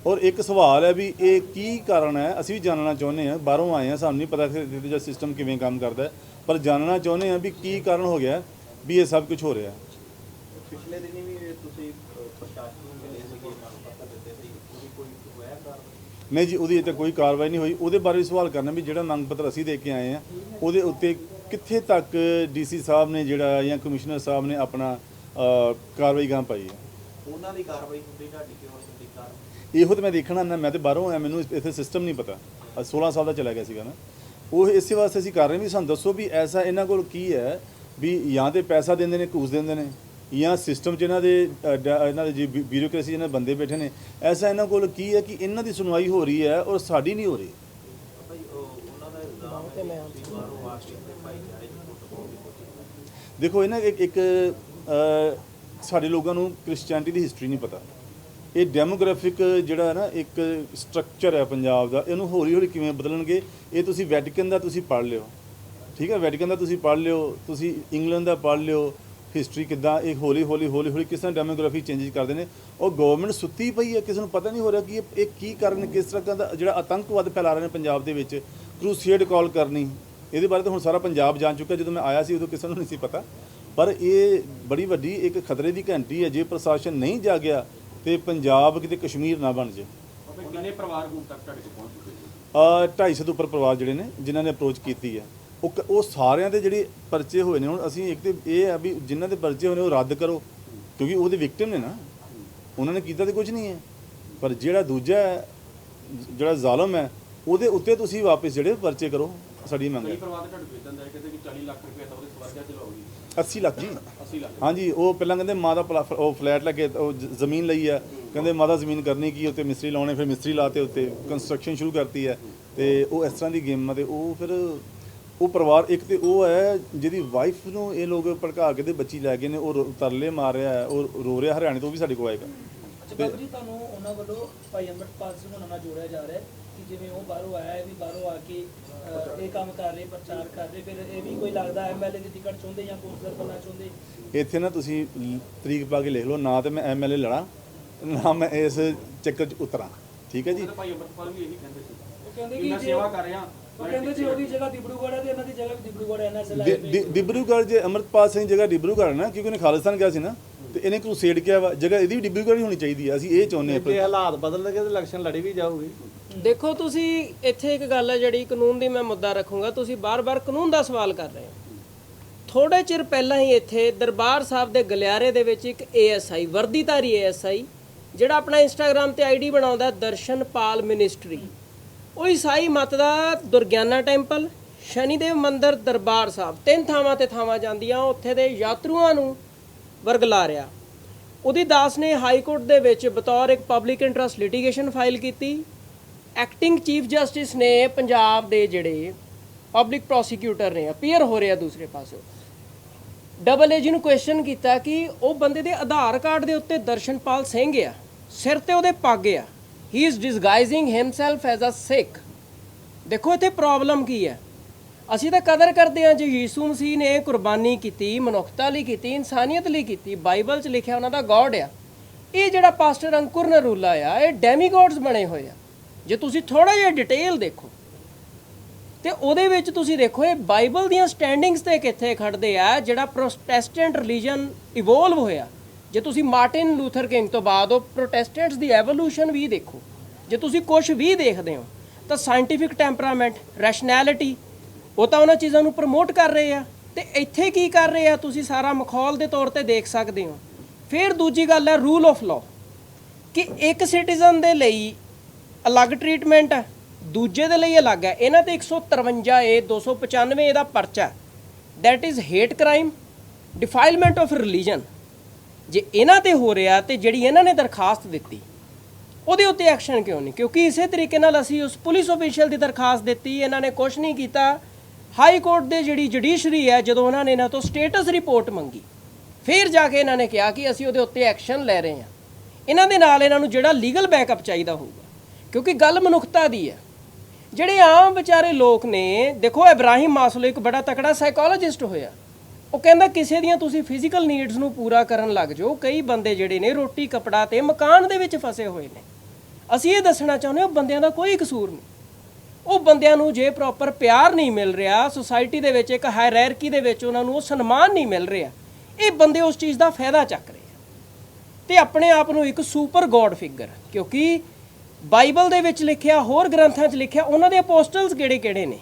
ਔਰ ਇੱਕ ਸਵਾਲ ਹੈ ਵੀ ਇਹ ਕੀ ਕਾਰਨ ਹੈ? ਅਸੀਂ ਵੀ ਜਾਣਨਾ ਚਾਹੁੰਦੇ ਹਾਂ, ਬਾਹਰੋਂ ਆਏ ਹਾਂ, ਸਾਨੂੰ ਨਹੀਂ ਪਤਾ ਕਿ ਇਹਦੇ ਦਾ ਸਿਸਟਮ ਕਿਵੇਂ ਕੰਮ ਕਰਦਾ ਪਰ ਜਾਣਨਾ ਚਾਹੁੰਦੇ ਹਾਂ ਵੀ ਕੀ ਕਾਰਨ ਹੋ ਗਿਆ, ਵੀ ਇਹ ਸਭ ਕੁਝ ਹੋ ਰਿਹਾ ਪਿਛਲੇ ਦਿਨੀ ਵੀ ਤੁਸੀਂ ਅ, ਪ੍ਰਸ਼ਾਸਨ ਨੂੰ ਮਿਲੇ ਸੀਗੇ ਮੰਗ ਪੱਤਰ ਦਿੱਤੇ ਸੀ ਉਹਦੀ ਕੋਈ ਹੋਇਆ ਕਾਰਨ ਨਹੀਂ ਜੀ ਉਹਦੀ ਅਜੇ ਤੱਕ ਕੋਈ ਕਾਰਵਾਈ ਨਹੀਂ ਹੋਈ। ਉਹਦੇ ਬਾਰੇ ਵੀ ਸਵਾਲ ਕਰਨਾ ਵੀ ਜਿਹੜਾ ਮੰਗ ਪੱਤਰ ਅਸੀਂ ਦੇ ਕੇ ਆਏ ਆ ਉਹਦੇ ਉੱਤੇ ਕਿੱਥੇ ਤੱਕ ਡੀਸੀ ਸਾਹਿਬ ਨੇ ਜਿਹੜਾ ਜਾਂ ਕਮਿਸ਼ਨਰ ਸਾਹਿਬ ਨੇ ਆਪਣਾ ਅ, ਕਾਰਵਾਈ ਗਾਂ ਪਾਈ ਹੈ? ਉਹਨਾਂ ਦੀ ਕਾਰਵਾਈ ਹੁੰਦੀ ਤੁਹਾਡੀ ਕਿਉਂ ਨਹੀਂ ਹੁੰਦੀ ਕਾਰਨ ਇਹੋ ਤਾਂ ਮੈਂ ਦੇਖਣਾ ਨਾ ਮੈਂ ਤੇ ਬਾਹਰੋਂ ਆਇਆ ਮੈਨੂੰ ਇਸ- ਇੱਥੇ ਸਿਸਟਮ ਨਹੀਂ ਪਤਾ। ਅੱਜ 16 ਸਾਲ ਦਾ ਚਲਾ ਗਿਆ ਸੀਗਾ ਨਾ। ਉਹ ਇਸੇ ਵਾਸਤੇ ਅਸੀਂ ਕਰ ਰਹੇ ਹਾਂ ਵੀ ਸਾਨੂੰ ਦੱਸੋ ਵੀ ਐਸਾ ਇਹਨਾਂ ਕੋਲ ਕੀ ਹੈ ਵੀ ਜਾਂ ਤੇ ਪੈਸਾ ਦਿੰਦੇ ਨੇ ਘੂਸ ਦਿੰਦੇ ਨੇ। ਜਾਂ ਸਿਸਟਮ 'ਚ ਇਹਨਾਂ ਦੇ ਇਹਨਾਂ ਦੇ ਜੀ ਬਿਊਰੋਕ੍ਰੇਸੀ ਇਹਨਾਂ ਦੇ ਬੰਦੇ ਬੈਠੇ ਨੇ ਐਸਾ ਇਹਨਾਂ ਕੋਲ ਕੀ ਹੈ ਕਿ ਇਹਨਾਂ ਦੀ ਸੁਣਵਾਈ ਹੋ ਰਹੀ ਹੈ ਔਰ ਸਾਡੀ ਨਹੀਂ ਹੋ ਰਹੀ? ਦੇਖੋ ਇਹਨਾਂ ਇੱਕ ਸਾਡੇ ਲੋਕਾਂ ਨੂੰ ਕ੍ਰਿਸਚੀਅਨਿਟੀ ਦੀ ਹਿਸਟਰੀ ਨਹੀਂ ਪਤਾ। ਇਹ ਡੈਮੋਗ੍ਰਾਫਿਕ ਜਿਹੜਾ ਹੈ ਨਾ ਇੱਕ ਸਟਰਕਚਰ ਹੈ ਪੰਜਾਬ ਦਾ ਇਹਨੂੰ ਹੌਲੀ ਹੌਲੀ ਕਿਵੇਂ ਬਦਲਣਗੇ ਇਹ ਤੁਸੀਂ ਵੈਟੀਕਨ ਦਾ ਤੁਸੀਂ ਪੜ੍ਹ ਲਿਓ। ਠੀਕ ਹੈ ਵੈਟੀਕਨ ਦਾ ਤੁਸੀਂ ਪੜ੍ਹ ਲਿਓ ਤੁਸੀਂ ਇੰਗਲੈਂਡ ਦਾ ਪੜ੍ਹ ਲਿਓ ਹਿਸਟਰੀ ਕਿੱਦਾਂ ਇਹ ਹੌਲੀ ਹੌਲੀ ਹੌਲੀ ਹੌਲੀ ਕਿਸ ਤਰ੍ਹਾਂ ਡੈਮੋਗ੍ਰਾਫੀ ਚੇਂਜਸ ਕਰਦੇ ਨੇ ਉਹ ਗਵਰਨਮੈਂਟ ਸੁੱਤੀ ਪਈ ਹੈ ਕਿਸੇ ਨੂੰ ਪਤਾ ਨਹੀਂ ਹੋ ਰਿਹਾ ਕਿ ਇਹ ਇਹ ਕੀ ਕਾਰਨ ਕਿਸ ਤਰ੍ਹਾਂ ਦਾ ਜਿਹੜਾ ਆਤੰਕਵਾਦ ਫੈਲਾ ਰਹੇ ਨੇ ਪੰਜਾਬ ਦੇ ਵਿੱਚ ਕਰੂਸੀਏਡ ਕਾਲ ਕਰਨੀ ਇਹਦੇ ਬਾਰੇ ਤਾਂ ਹੁਣ ਸਾਰਾ ਪੰਜਾਬ ਜਾਣ ਚੁੱਕਾ ਜਦੋਂ ਮੈਂ ਆਇਆ ਸੀ ਉਦੋਂ ਕਿਸੇ ਨੂੰ ਨਹੀਂ ਸੀ ਪਤਾ ਪਰ ਇਹ ਬੜੀ ਵੱਡੀ ਇੱਕ ਖਤਰੇ ਦੀ ਘੰਟੀ ਹੈ ਜੇ ਪ੍ਰਸ਼ਾਸਨ ਨਹੀਂ ਜਾਗਿਆ ਤੇ ਪੰਜਾਬ ਕਿਤੇ ਕਸ਼ਮੀਰ ਨਾ ਬਣ ਜੇ ਕਿੰਨੇ ਪਰਿਵਾਰ ਹੁਣ ਤੱਕ ਤੁਹਾਡੇ ਕੋਲ ਪਹੁੰਚ ਚੁੱਕੇ ਅ 250 ਤੋਂ ਉੱਪਰ ਪਰਿਵਾਰ ਜਿਹੜੇ ਨੇ ਜਿਨ੍ਹਾਂ ਨੇ ਅਪਰੋਚ ਕੀਤੀ ਹੈ। ਉਹ ਕ- ਉਹ ਸਾਰਿਆਂ ਦੇ ਜਿਹੜੇ ਪਰਚੇ ਹੋਏ ਨੇ ਹੁਣ ਅਸੀਂ ਇੱਕ ਤੇ ਇਹ ਆ ਵੀ ਜਿਨ੍ਹਾਂ ਦੇ ਪਰਚੇ ਹੋਏ ਨੇ ਉਹ ਰੱਦ ਕਰੋ ਕਿਉਂਕਿ ਉਹਦੇ ਵਿਕਟਿਮ ਨੇ ਨਾ। ਉਹਨਾਂ ਨੇ ਕੀਤਾ ਤੇ ਕੁਝ ਨਹੀਂ ਹੈ। ਪਰ ਜਿਹੜਾ ਦੂਜਾ ਹੈ, ਜਿਹੜਾ ਜ਼ਾਲਮ ਹੈ ਉਹਦੇ ਉੱਤੇ ਤੁਸੀਂ ਵਾਪਸ ਜਿਹੜੇ ਪਰਚੇ ਕਰੋ ਸਾਡੀ ਮੰਗ ਹੈ। ਪਰਿਵਾਰ ਦੇ ਢੱਡ ਵੇਚਣ ਦਾ ਕਹਿੰਦੇ ਕਿ 40 ਲੱਖ ਰੁਪਏ ਤਾਂ ਉਹਦੇ ਸਵਰਗਾ ਚ ਲਾਉਗੀ 80 ਲੱਖ ਜੀ। 80 ਲੱਖ। ਹਾਂਜੀ ਉਹ ਪਹਿਲਾਂ ਕਹਿੰਦੇ ਮਾਂ ਦਾ ਪਲਾ- ਉਹ ਫਲੈਟ ਲੈ ਕੇ ਉਹ ਜ- ਜ਼ਮੀਨ ਲਈ ਆ ਕਹਿੰਦੇ ਮਾਂ ਦਾ ਜ਼ਮੀਨ ਕਰਨੀ ਕੀ ਉੱਤੇ ਮਿਸਤਰੀ ਲਾਉਣੇ ਫਿਰ ਮਿਸਤਰੀ ਲਾਤੇ ਉੱਤੇ ਕੰਸਟਰਕਸ਼ਨ ਸ਼ੁਰੂ ਕਰਤੀ ਹੈ। ਤੇ ਉਹ ਇਸ ਤਰ੍ਹਾਂ ਦੀ ਗੇਮਾਂ ਤੇ ਉਹ ਫਿਰ ਉਹ ਪਰਿਵਾਰ ਇੱਕ ਤੇ ਉਹ ਹੈ ਜਿਹਦੀ ਵਾਈਫ ਨੂੰ ਇਹ ਲੋਕ ਭੜਕਾ ਕੇ ਤੇ ਬੱਚੀ ਲੈ ਗਏ ਨੇ ਉਹ ਰੋ- ਤਰਲੇ ਮਾਰ ਰਿਹਾ ਹੈ ਉਹ ਰੋ ਰਿਹਾ ਹਰਿਆਣੇ ਤੋਂ ਵੀ ਸਾਡੇ ਕੋਲ ਆਏਗਾ। ਅੱਛਾ ਬਾਬੂ ਜੀ ਤੁਹਾਨੂੰ ਉਹਨਾਂ ਵੱਲੋਂ ਭਾਈ ਅੰਮ੍ਰਿਤਪਾਲ ਸਿੰਘ ਹੋਣਾ ਨਾਲ ਜੋੜਿਆ ਜਾ ਰਿਹਾ ਹੈ ਕਿ ਜਿਵੇਂ ਉਹ ਬਾਹਰੋਂ ਆਇਆ ਹੈ ਵੀ ਬਾਹਰੋਂ ਆ ਕੇ ਅਹ, ਇਹ ਕੰਮ ਕਰ ਰਹੇ ਪ੍ਰਚਾਰ ਕਰ ਰਹੇ ਫਿਰ ਇਹ ਵੀ ਕੋਈ ਲੱਗਦਾ ਐਮਐਲਏ ਦੀ ਟਿਕਟ ਚਾਹੁੰਦੇ ਜਾਂ ਕੌਂਸਲਰ ਬਣਨਾ ਚਾਹੁੰਦੇ? ਇੱਥੇ ਨਾ ਤੁਸੀਂ ਲ- ਤਰੀਕ ਪਾ ਕੇ ਲਿਖ ਲਓ ਨਾ ਤੇ ਮੈਂ ਐਮਐਲਏ ਲੜਾਂ ਨਾ ਮੈਂ ਇਸ ਚੱਕਰ 'ਚ ਉਤਰਾਂ ਠੀਕ ਹੈ ਜੀ? ਭਾਈ ਅੰਮ੍ਰਿਤਪਾਲ ਵੀ ਇਹੀ ਕਹਿੰਦੇ ਸੀ ਉਹ ਕਹਿੰਦੇ ਕਿ ਮੈਂ ਜੇ ਸੇਵਾ ਕਰ ਰਿਹਾ। ਉਹ ਕਹਿੰਦੇ ਜੇ ਉਹਦੀ ਜਗ੍ਹਾ ਡਿਬਰੂਗੜ੍ਹ ਹੈ ਤੇ ਇਹਨਾਂ ਦੀ ਜਗ੍ਹਾ ਡਿਬਰੂਗੜ੍ਹ ਐਨਐਸਐਲ ਡਿ- ਡਿ- ਡਿਬਰੂਗੜ੍ਹ ਜੇ ਅਮਰਪਾਲ ਸਿੰਘ ਜਗ੍ਹਾ ਡਿਬਰੂਗੜ੍ਹ ਨਾ ਕਿਉਂਕਿ ਉਹਨੇ ਖਾਲਿਸਤਾਨ ਗਿਆ ਸੀ ਨਾ ਤੇ ਇਹਨੇ ਕਰੂਸੇਡ ਕਿਹਾ ਵਾ? ਜਗ੍ਹਾ ਇਹਦੀ ਵੀ ਡਿਬਰੂਗੜ੍ਹ ਹੀ ਹੋਣੀ ਚਾਹੀਦੀ ਹੈ ਅਸੀਂ ਇਹ ਚਾਹੁੰਦੇ ਹਾਂ ਜੇ ਹਾਲਾਤ ਬਦਲਣਗੇ ਤੇ ਇਲੈਕਸ਼ਨ ਲੜੀ ਵੀ ਜਾਊਗੀ। ਦੇਖੋ ਤੁਸੀਂ ਇੱਥੇ ਇੱਕ ਗੱਲ ਹੈ ਜਿਹੜੀ ਕਾਨੂੰਨ ਦੀ ਮੈਂ ਮੁੱਦਾ ਰੱਖੂੰਗਾ ਤੁਸੀਂ ਬਾਰ-ਬਾਰ ਕਾਨੂੰਨ ਦਾ ਸਵਾਲ ਕਰ ਰਹੇ ਹੋ। ਥੋੜੇ ਚਿਰ ਪਹਿਲਾਂ ਹੀ ਇੱਥੇ ਦਰਬਾਰ ਸਾਹਿਬ ਦੇ ਗਲਿਆਰੇ ਦੇ ਵਿੱਚ ਇੱਕ ਏਐਸਆਈ ਵਰਦੀਧਾਰੀ ਏਐਸਆਈ ਜਿਹੜਾ ਆਪਣਾ ਇੰਸਟਾਗ੍ਰam ਤੇ ਆਈਡੀ ਬਣਾਉਂਦਾ ਹੈ, ਦਰਸ਼ਨਪਾਲ ਮਿਨਿਸਟਰੀ। ਉਹ ਈਸਾਈ ਮਤ ਦਾ ਦੁਰਗਿਆਨਾ ਟੈਂਪਲ, ਸ਼ਨੀਦੇਵ ਮੰਦਿਰ ਦਰਬਾਰ ਸਾਹਿਬ, ਤਿੰਨ ਥਾਵਾਂ ਤੇ ਥਾਵਾਂ ਜਾਂਦੀਆਂ, ਉੱਥੇ ਦੇ ਯਾਤਰੂਆਂ ਨੂੰ ਵਰਗਲਾ ਰਿਹਾ ਉਹਦੀ ਦਾਸ ਨੇ ਹਾਈ ਕੋਰਟ ਦੇ ਵਿੱਚ ਬਤੌਰ ਇੱਕ ਪਬਲਿਕ ਇੰਟਰਸਟ ਲਿਟੀਗੇਸ਼ਨ ਫਾਈਲ ਕੀਤੀ। ਐਕਟਿੰਗ ਚੀਫ ਜਸਟਿਸ ਨੇ ਪੰਜਾਬ ਦੇ ਜਿਹੜੇ ਪਬਲਿਕ ਪ੍ਰੋਸੀਕਿਊਟਰ ਨੇ, ਅਪੀਅਰ ਹੋ ਰਿਹਾ ਦੂਸਰੇ ਪਾਸੋਂ। ਡਬਲ ਏ ਜੀ ਨੂੰ ਕੁਐਸਚਨ ਕੀਤਾ ਕਿ ਉਹ ਬੰਦੇ ਦੇ ਆਧਾਰ ਕਾਰਡ ਦੇ ਉੱਤੇ ਦਰਸ਼ਨਪਾਲ ਸਿੰਘ ਆ, ਸਿਰ ਤੇ ਉਹਦੇ ਪੱਗ ਆ। He is disguising himself as a Sikh ਦੇਖੋ, ਇੱਥੇ ਪ੍ਰੋਬਲਮ ਕੀ ਹੈ? ਅਸੀਂ ਤਾਂ ਕਦਰ ਕਰਦੇ ਹਾਂ ਜੇ ਯੀਸੂ ਮਸੀਹ ਨੇ ਕੁਰਬਾਨੀ ਕੀਤੀ, ਮਨੁੱਖਤਾ ਲਈ ਕੀਤੀ, ਇਨਸਾਨੀਅਤ ਲਈ ਕੀਤੀ, ਬਾਈਬਲ 'ਚ ਲਿਖਿਆ ਉਹਨਾਂ ਦਾ ਗੋਡ ਆ। ਇਹ ਜਿਹੜਾ ਪਾਸਟਰ ਅੰਕੁਰ ਨਰੂਲਾ ਆ, ਇਹ ਡੈਮੀਗੋਡਸ ਬਣੇ ਹੋਏ ਆ। ਜੇ ਤੁਸੀਂ ਥੋੜਾ ਜਿਹਾ ਡਿਟੇਲ ਦੇਖੋ, ਤੇ ਉਹਦੇ ਵਿੱਚ ਤੁਸੀਂ ਦੇਖੋ, ਇਹ ਬਾਈਬਲ ਦੀਆਂ ਸਟੈਂਡਿੰਗਸ ਤੇ ਕਿੱਥੇ ਖੜਦੇ ਆ, ਜਿਹੜਾ ਪ੍ਰੋਟੈਸਟੈਂਟ ਰਿਲੀਜਨ ਇਵੋਲਵ ਹੋਇਆ। ਜੇ ਤੁਸੀਂ ਮਾਰਟਿਨ ਲੂਥਰ ਕਿੰਗ ਤੋਂ ਬਾਅਦ ਉਹ ਪ੍ਰੋਟੈਸਟੈਂਟਸ ਦੀ ਐਵੋਲੂਸ਼ਨ ਵੀ ਦੇਖੋ, ਜੇ ਤੁਸੀਂ ਕੁਝ ਵੀ ਦੇਖਦੇ ਹੋ, ਤਾਂ ਸਾਇੰਟੀਫਿਕ ਟੈਂਪਰਾਮੈਂਟ ਰੈਸ਼ਨੈਲਿਟੀ ਉਹ ਤਾਂ ਉਹਨਾਂ ਚੀਜ਼ਾਂ ਨੂੰ ਪ੍ਰਮੋਟ ਕਰ ਰਹੇ ਆ। ਤੇ ਇੱਥੇ ਕੀ ਕਰ ਰਹੇ ਆ ਤੁਸੀਂ ਸਾਰਾ ਮਖੌਲ ਦੇ ਤੌਰ ਤੇ ਦੇਖ ਸਕਦੇ ਹੋ। ਫਿਰ ਦੂਜੀ ਗੱਲ ਹੈ ਰੂਲ ਆਫ ਲਾਅ ਕਿ ਇੱਕ ਸਿਟੀਜ਼ਨ ਦੇ ਲਈ ਅਲੱਗ ਟ੍ਰੀਟਮੈਂਟ ਹੈ ਦੂਜੇ ਦੇ ਲਈ ਅਲੱਗ ਹੈ ਇਹਨਾਂ ਤੇ 153 ਏ 295 ਇਹਦਾ ਪਰਚਾ। That is hate crime defilement of religion ਜੇ ਇਹਨਾਂ ਤੇ ਹੋ ਰਿਹਾ ਤੇ ਜਿਹੜੀ ਇਹਨਾਂ ਨੇ ਦਰਖਾਸਤ ਦਿੱਤੀ, ਉਹਦੇ ਉੱਤੇ ਐਕਸ਼ਨ ਕਿਉਂ ਨਹੀਂ? ਕਿਉਂਕਿ ਇਸੇ ਤਰੀਕੇ ਨਾਲ ਅਸੀਂ ਉਸ ਪੁਲਿਸ ਅਫੀਸ਼ੀਅਲ ਦੀ ਦਰਖਾਸਤ ਦਿੱਤੀ, ਇਹਨਾਂ ਨੇ ਕੁਝ ਨਹੀਂ ਕੀਤਾ। ਹਾਈ ਕੋਰਟ ਦੇ ਜਿਹੜੀ ਜੁਡੀਸ਼ਰੀ ਹੈ, ਜਦੋਂ ਉਹਨਾਂ ਨੇ ਇਹਨਾਂ ਤੋਂ ਸਟੇਟਸ ਰਿਪੋਰਟ ਮੰਗੀ, ਫਿਰ ਜਾ ਕੇ ਇਹਨਾਂ ਨੇ ਕਿਹਾ ਕਿ ਅਸੀਂ ਉਹਦੇ ਉੱਤੇ ਐਕਸ਼ਨ ਲੈ ਰਹੇ ਹਾਂ। ਇਹਨਾਂ ਦੇ ਨਾਲ ਇਹਨਾਂ ਨੂੰ ਜਿਹੜਾ ਲੀਗਲ ਬੈਕਅਪ ਚਾਹੀਦਾ ਹੋਊਗਾ, ਕਿਉਂਕਿ ਗੱਲ ਮਨੁੱਖਤਾ ਦੀ ਹੈ। ਜਿਹੜੇ ਆਮ ਵਿਚਾਰੇ ਲੋਕ ਨੇ, ਦੇਖੋ, ਇਬਰਾਹਿਮ ਮਾਸਲੋ ਇੱਕ ਬੜਾ ਤਕੜਾ ਸਾਈਕੋਲੋਜਿਸਟ ਹੋਇਆ। ਉਹ ਕਹਿੰਦਾ ਕਿਸੇ ਦੀਆਂ ਤੁਸੀਂ ਫਿਜ਼ੀਕਲ ਨੀਡਸ ਨੂੰ ਪੂਰਾ ਕਰਨ ਲੱਗ ਜਾਓ, ਕਈ ਬੰਦੇ ਜਿਹੜੇ ਨੇ ਰੋਟੀ, ਕਪੜਾ ਤੇ ਮਕਾਨ ਦੇ ਵਿੱਚ ਫਸੇ ਹੋਏ ਨੇ। ਅਸੀਂ ਇਹ ਦੱਸਣਾ ਚਾਹੁੰਦੇ ਹਾਂ ਬੰਦਿਆਂ ਦਾ ਕੋਈ ਕਸੂਰ ਨਹੀਂ। ਉਹ ਬੰਦਿਆਂ ਨੂੰ ਜੇ ਪ੍ਰੋਪਰ ਪਿਆਰ ਨਹੀਂ ਮਿਲ ਰਿਹਾ ਸੋਸਾਇਟੀ ਦੇ ਵਿੱਚ ਇੱਕ ਹਾਇਰਾਰਕੀ ਦੇ ਵਿੱਚ ਉਹਨਾਂ ਨੂੰ ਉਹ ਸਨਮਾਨ ਨਹੀਂ ਮਿਲ ਰਿਹਾ, ਇਹ ਬੰਦੇ ਉਸ ਚੀਜ਼ ਦਾ ਫਾਇਦਾ ਚੱਕ ਰਹੇ ਆ। ਤੇ ਆਪਣੇ ਆਪ ਨੂੰ ਇੱਕ ਸੁਪਰ ਗੋਡ ਫਿਗਰ ਕਿਉਂਕਿ ਬਾਈਬਲ ਦੇ ਵਿੱਚ ਲਿਖਿਆ, ਹੋਰ ਗ੍ਰੰਥਾਂ 'ਚ ਲਿਖਿਆ, ਉਹਨਾਂ ਦੇ ਅਪੋਸਟਲਸ ਕਿਹੜੇ-ਕਿਹੜੇ ਨੇ?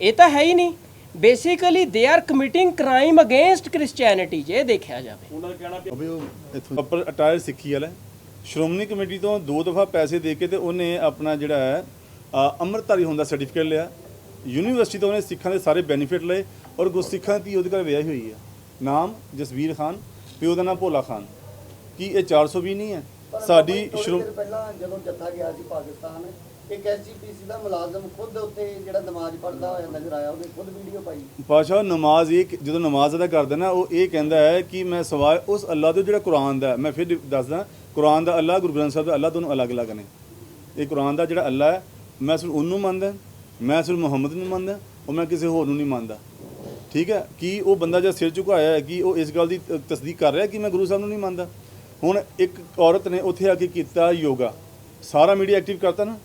ਇਹ ਤਾਂ ਹੈ ਹੀ ਨਹੀਂ। Basically they are committing crime against Christianity ਜੇ ਦੇਖਿਆ ਜਾਵੇ। ਉਹਨਾਂ ਦਾ ਕਹਿਣਾ ਵੀ ਅਬੇ ਉਹ ਇੱਥੋਂ ਉੱਪਰ ਅਟਾਇਰ ਸਿੱਖੀ ਵਾਲਾ। ਸ਼੍ਰੋਮਣੀ ਕਮੇਟੀ ਤੋਂ ਦੋ ਦਫਾ ਪੈਸੇ ਦੇ ਕੇ ਤੇ ਉਹਨੇ ਆਪਣਾ ਜਿਹੜਾ ਹੈ ਅ, ਅੰਮ੍ਰਿਤਧਾਰੀ ਹੋਣ ਦਾ ਸਰਟੀਫਿਕੇਟ ਲਿਆ। ਯੂਨੀਵਰਸਿਟੀ ਤੋਂ ਉਹਨੇ ਸਿੱਖਾਂ ਦੇ ਸਾਰੇ ਬੈਨੀਫਿਟ ਲਏ ਔਰ ਗੁਰਸਿੱਖਾਂ ਦੀ ਉਹਦੇ ਘਰ ਵਿਆਹੀ ਹੋਈ ਹੈ। ਨਾਮ ਜਸਵੀਰ ਖਾਨ ਪਿਓ ਦਾ ਨਾਮ ਭੋਲਾ ਖਾਨ। ਕੀ ਇਹ 420 ਨਹੀਂ ਹੈ? ਸਾਡੀ ਦੇਰ ਪਹਿਲਾਂ ਜਦੋਂ ਜੱਥਾ ਗਿਆ ਸੀ ਪਾਕਿਸਤਾਨ ਇੱਕ ਐਸਜੀਪੀਸੀ ਦਾ ਮੁਲਾਜ਼ਮ ਖੁਦ ਉੱਤੇ ਜਿਹੜਾ ਨਮਾਜ਼ ਪੜ੍ਹਦਾ ਹੋਇਆ ਨਜ਼ਰ ਆਇਆ ਉਹਨੇ ਖੁਦ ਵੀਡੀਓ ਪਾਈ। ਪਾਸ਼ਾ ਨਮਾਜ਼ ਇਹ ਜਦੋਂ ਨਮਾਜ਼ ਅਦਾ ਕਰਦਾ ਨਾ, ਉਹ ਇਹ ਕਹਿੰਦਾ ਹੈ ਕਿ ਮੈਂ ਸਵਾਏ ਉਸ ਅੱਲਾ ਤੋਂ ਜਿਹੜਾ ਕੁਰਾਨ ਦਾ ਮੈਂ ਫਿਰ ਦੱਸਦਾ, ਕੁਰਾਨ ਦਾ ਅੱਲਾ, ਗੁਰੂ ਗ੍ਰੰਥ ਸਾਹਿਬ ਦਾ ਅੱਲਾ ਦੋਨੋਂ ਅਲੱਗ-ਅਲੱਗ ਨੇ। ਇਹ ਕੁਰਾਨ ਦਾ ਜਿਹੜਾ ਅੱਲਾ ਹੈ, ਮੈਂ ਸਿਰਫ ਉਹਨੂੰ ਮੰਨਦਾ, ਮੈਂ ਸਿਰਫ ਮੁਹੰਮਦ ਨੂੰ ਮੰਨਦਾ, ਉਹ ਮੈਂ ਕਿਸੇ ਹੋਰ ਨੂੰ ਨਹੀਂ ਮੰਨਦਾ। ਠੀਕ ਹੈ? ਕਿ ਉਹ ਬੰਦਾ ਜਿਹੜਾ ਸਿਰ ਝੁਕਾਇਆ ਹੈ, ਕਿ ਉਹ ਇਸ ਗੱਲ ਦੀ ਤਸਦੀਕ ਕਰ ਰਿਹਾ ਕਿ ਮੈਂ ਗੁਰੂ ਸਾਹਿਬ ਨੂੰ ਨਹੀਂ ਮੰਨਦਾ? ਹੁਣ ਇੱਕ ਔਰਤ ਨੇ ਉੱਥੇ ਆ ਕੇ ਕੀਤਾ ਯੋਗਾ। ਸਾਰਾ ਮੀਡੀਆ ਐਕਟਿਵ ਕਰਤਾ ਨਾ?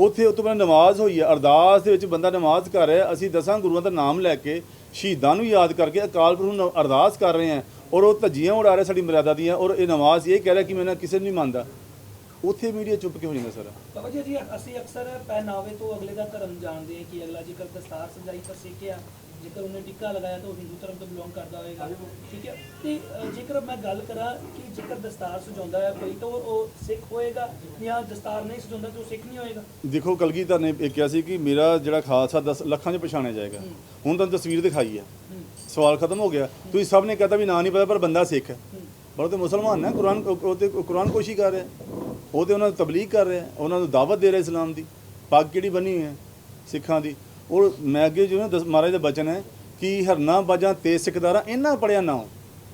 ਉੱਥੇ ਉਹ ਤੋਂ ਬਾਅਦ ਨਮਾਜ਼ ਹੋਈ ਹੈ। ਅਰਦਾਸ ਦੇ ਵਿੱਚ ਬੰਦਾ ਨਮਾਜ਼ ਕਰ ਰਿਹਾ ਅਸੀਂ ਦਸਾਂ ਗੁਰੂਆਂ ਦਾ ਨਾਮ ਲੈ ਕੇ ਸ਼ਹੀਦਾਂ ਨੂੰ ਯਾਦ ਕਰਕੇ ਅਕਾਲ ਪੁਰਖ ਨੂੰ ਅਰਦਾਸ ਕਰ ਰਹੇ ਹਾਂ ਔਰ ਉਹ ਧੱਜੀਆਂ ਉਡਾ ਰਿਹਾ ਸਾਡੀ ਮਰਿਆਦਾ ਦੀਆਂ ਔਰ ਇਹ ਨਮਾਜ਼ ਇਹ ਕਹਿ ਰਿਹਾ ਕਿ ਮੈਂ ਨਾ ਕਿਸੇ ਨੂੰ ਨਹੀਂ ਮੰਨਦਾ। ਉੱਥੇ ਮੀਡੀਆ ਚੁੱਪ ਕਿਉਂ ਨਹੀਂ ਸਰ ਬਾਬਾ ਜੀ, ਅਸੀਂ ਅਕਸਰ ਪਹਿਨਾਵੇ ਤੋਂ ਅਗਲੇ ਦਾ ਧਰਮ ਜਾਣਦੇ ਹਾਂ ਕਿ ਅਗਲਾ ਜੇਕਰ ਦਸਤਾਰ ਸਜਾਈ ਤਾਂ ਸਿੱਖ ਜੇਕਰ ਉਹਨੇ ਟਿੱਕਾ ਲਗਾਇਆ ਤਾਂ ਉਹ ਹਿੰਦੂ ਧਰਮ ਤੋਂ ਬਿਲੋਂਗ ਕਰਦਾ ਹੋਵੇਗਾ ਠੀਕ ਹੈ? ਤੇ ਜੇਕਰ ਮੈਂ ਗੱਲ ਕਰਾਂ ਕਿ ਜੇਕਰ ਦਸਤਾਰ ਸਜਾਉਂਦਾ ਹੈ ਕੋਈ ਤਾਂ ਉਹ ਸਿੱਖ ਹੋਏਗਾ ਜਾਂ ਦਸਤਾਰ ਨਹੀਂ ਸਜਾਉਂਦਾ ਤਾਂ ਉਹ ਸਿੱਖ ਨਹੀਂ ਹੋਏਗਾ? ਦੇਖੋ ਕਲਗੀਧਰ ਨੇ ਇਹ ਕਿਹਾ ਸੀ ਕਿ ਮੇਰਾ ਜਿਹੜਾ ਖਾਲਸਾ 10 ਲੱਖਾਂ 'ਚ ਪਛਾਣਿਆ ਜਾਏਗਾ। ਹੁਣ ਤਾਂ ਤਸਵੀਰ ਦਿਖਾਈ ਹੈ। ਸਵਾਲ ਖਤਮ ਹੋ ਗਿਆ। ਤੁਸੀਂ ਸਭ ਨੇ ਕਹਤਾ ਵੀ ਨਾਂ ਨਹੀਂ ਪਤਾ ਪਰ ਬੰਦਾ ਸਿੱਖ ਹੈ। ਪਰ ਉਹ ਤੇ ਮੁਸਲਮਾਨ ਹੈ ਕੁਰਾਨ ਉਹ ਤੇ ਕੁਰਾਨ ਕੋਸ਼ੀ ਕਰ ਰਿਹਾ। ਉਹ ਤੇ ਉਹਨਾਂ ਨੂੰ ਤਬਲੀਗ ਕਰ ਰਿਹਾ। ਉਹਨਾਂ ਨੂੰ ਦਾਵਤ ਦੇ ਰਿਹਾ ਇਸਲਾਮ ਦੀ। ਪੱਗ ਕਿਹੜੀ ਬਣੀ ਹੈ ਸਿੱਖਾਂ ਦੀ? ਉਹ ਮੈਂ ਅੱਗੇ ਜਿਵੇਂ ਦਸ- ਮਹਾਰਾਜ ਦਾ ਬਚਨ ਹੈ ਕਿ ਹਰਨਾ ਬਾਜਾਂ ਤੇ ਸਿੱਖਦਾਰਾ ਇਹਨਾਂ ਪੜਿਆ ਨਾ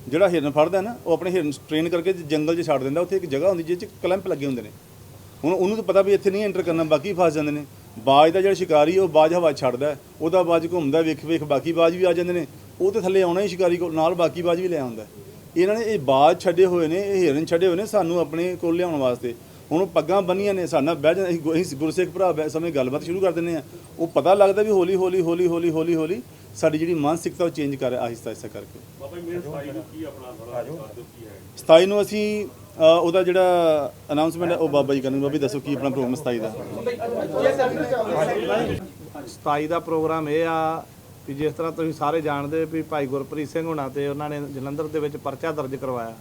ਜਿਹੜਾ ਹਿਰਨ ਫੜਦਾ ਨਾ ਉਹ ਆਪਣੇ ਹਿਰਨ ਟ੍ਰੇਨ ਕਰਕੇ ਜੰਗਲ 'ਚ ਛੱਡ ਦਿੰਦਾ ਉੱਥੇ ਇੱਕ ਜਗ੍ਹਾ ਹੁੰਦੀ ਜਿਸ 'ਚ ਕਲੈਂਪ ਲੱਗੇ ਹੁੰਦੇ ਨੇ। ਹੁਣ ਉਹਨੂੰ ਤਾਂ ਪਤਾ ਵੀ ਇੱਥੇ ਨਹੀਂ ਐਂਟਰ ਕਰਨਾ ਬਾਕੀ ਫਸ ਜਾਂਦੇ ਨੇ। ਬਾਜ ਦਾ ਜਿਹੜਾ ਸ਼ਿਕਾਰੀ ਉਹ ਬਾਜ ਹਵਾ 'ਚ ਛੱਡਦਾ ਹੈ, ਉਹਦਾ ਬਾਜ ਘੁੰਮਦਾ ਵੇਖ ਵੇਖ ਬਾਕੀ ਬਾਜ ਵੀ ਆ ਜਾਂਦੇ ਨੇ। ਉਹ ਤੇ ਥੱਲੇ ਆਉਣਾ ਹੀ ਸ਼ਿਕਾਰੀ ਕੋਲ ਨਾਲ ਬਾਕੀ ਬਾਜ ਵੀ ਲੈ ਆਉਂਦਾ ਹੈ। ਇਹਨਾਂ ਨੇ ਇਹ ਬਾਜ ਛੱਡੇ ਹੋਏ ਨੇ ਇਹ ਹਿਰਨ ਛੱਡੇ ਹੋਏ ਨੇ ਸਾਨੂੰ ਆਪਣੇ ਕੋਲ ਲਿਆਉਣ ਵਾਸਤੇ। ਹੁਣ ਉਹ ਪੱਗਾਂ ਬੰਨੀਆਂ ਨੇ ਸਾਡਾ ਬਹਿ ਜਾਂਦੇ ਅਸੀਂ ਗੁ- ਅਸੀਂ ਗੁਰਸਿੱਖ ਭਰਾ ਬਹਿ ਸਮੇਂ ਗੱਲਬਾਤ ਸ਼ੁਰੂ ਕਰ ਦਿੰਦੇ ਆ ਉਹ ਪਤਾ ਲੱਗਦਾ ਵੀ ਹੌਲੀ ਹੌਲੀ ਹੌਲੀ ਹੌਲੀ ਹੌਲੀ ਹੌਲੀ ਸਾਡੀ ਜਿਹੜੀ ਮਾਨਸਿਕਤਾ ਉਹ ਚੇਂਜ ਕਰ ਰਿਹਾ ਆਹਿਸਤਾ ਆਹਿਸਤਾ ਕਰਕੇ। ਬਾਬਾ ਜੀ ਮੇਰੇ ਨੂੰ ਕੀ ਆਪਣਾ ਥੋੜਾ ਦੱਸ ਦਿਓ ਕੀ ਹੈ? 27 ਨੂੰ ਅਸੀਂ ਅ, ਉਹਦਾ ਜਿਹੜਾ ਅਨਾਉਂਸਮੈਂਟ ਹੈ ਉਹ ਬਾਬਾ ਜੀ ਕਰਨਗੇ। ਬਾਬਾ ਜੀ ਦੱਸੋ ਕੀ ਆਪਣਾ ਪ੍ਰੋਗਰਾਮ 27 ਦਾ? 27 ਦਾ ਪ੍ਰੋਗਰਾਮ ਇਹ ਆ ਕਿ ਜਿਸ ਤਰ੍ਹਾਂ ਤੁਸੀਂ ਸਾਰੇ ਜਾਣਦੇ ਵੀ ਭਾਈ ਗੁਰਪ੍ਰੀਤ ਸਿੰਘ ਹੁਣਾਂ ਤੇ ਉਹਨਾਂ ਨੇ ਜਲੰਧਰ ਦੇ ਵਿੱਚ ਪਰਚਾ ਦਰਜ ਕਰਵਾਇਆ।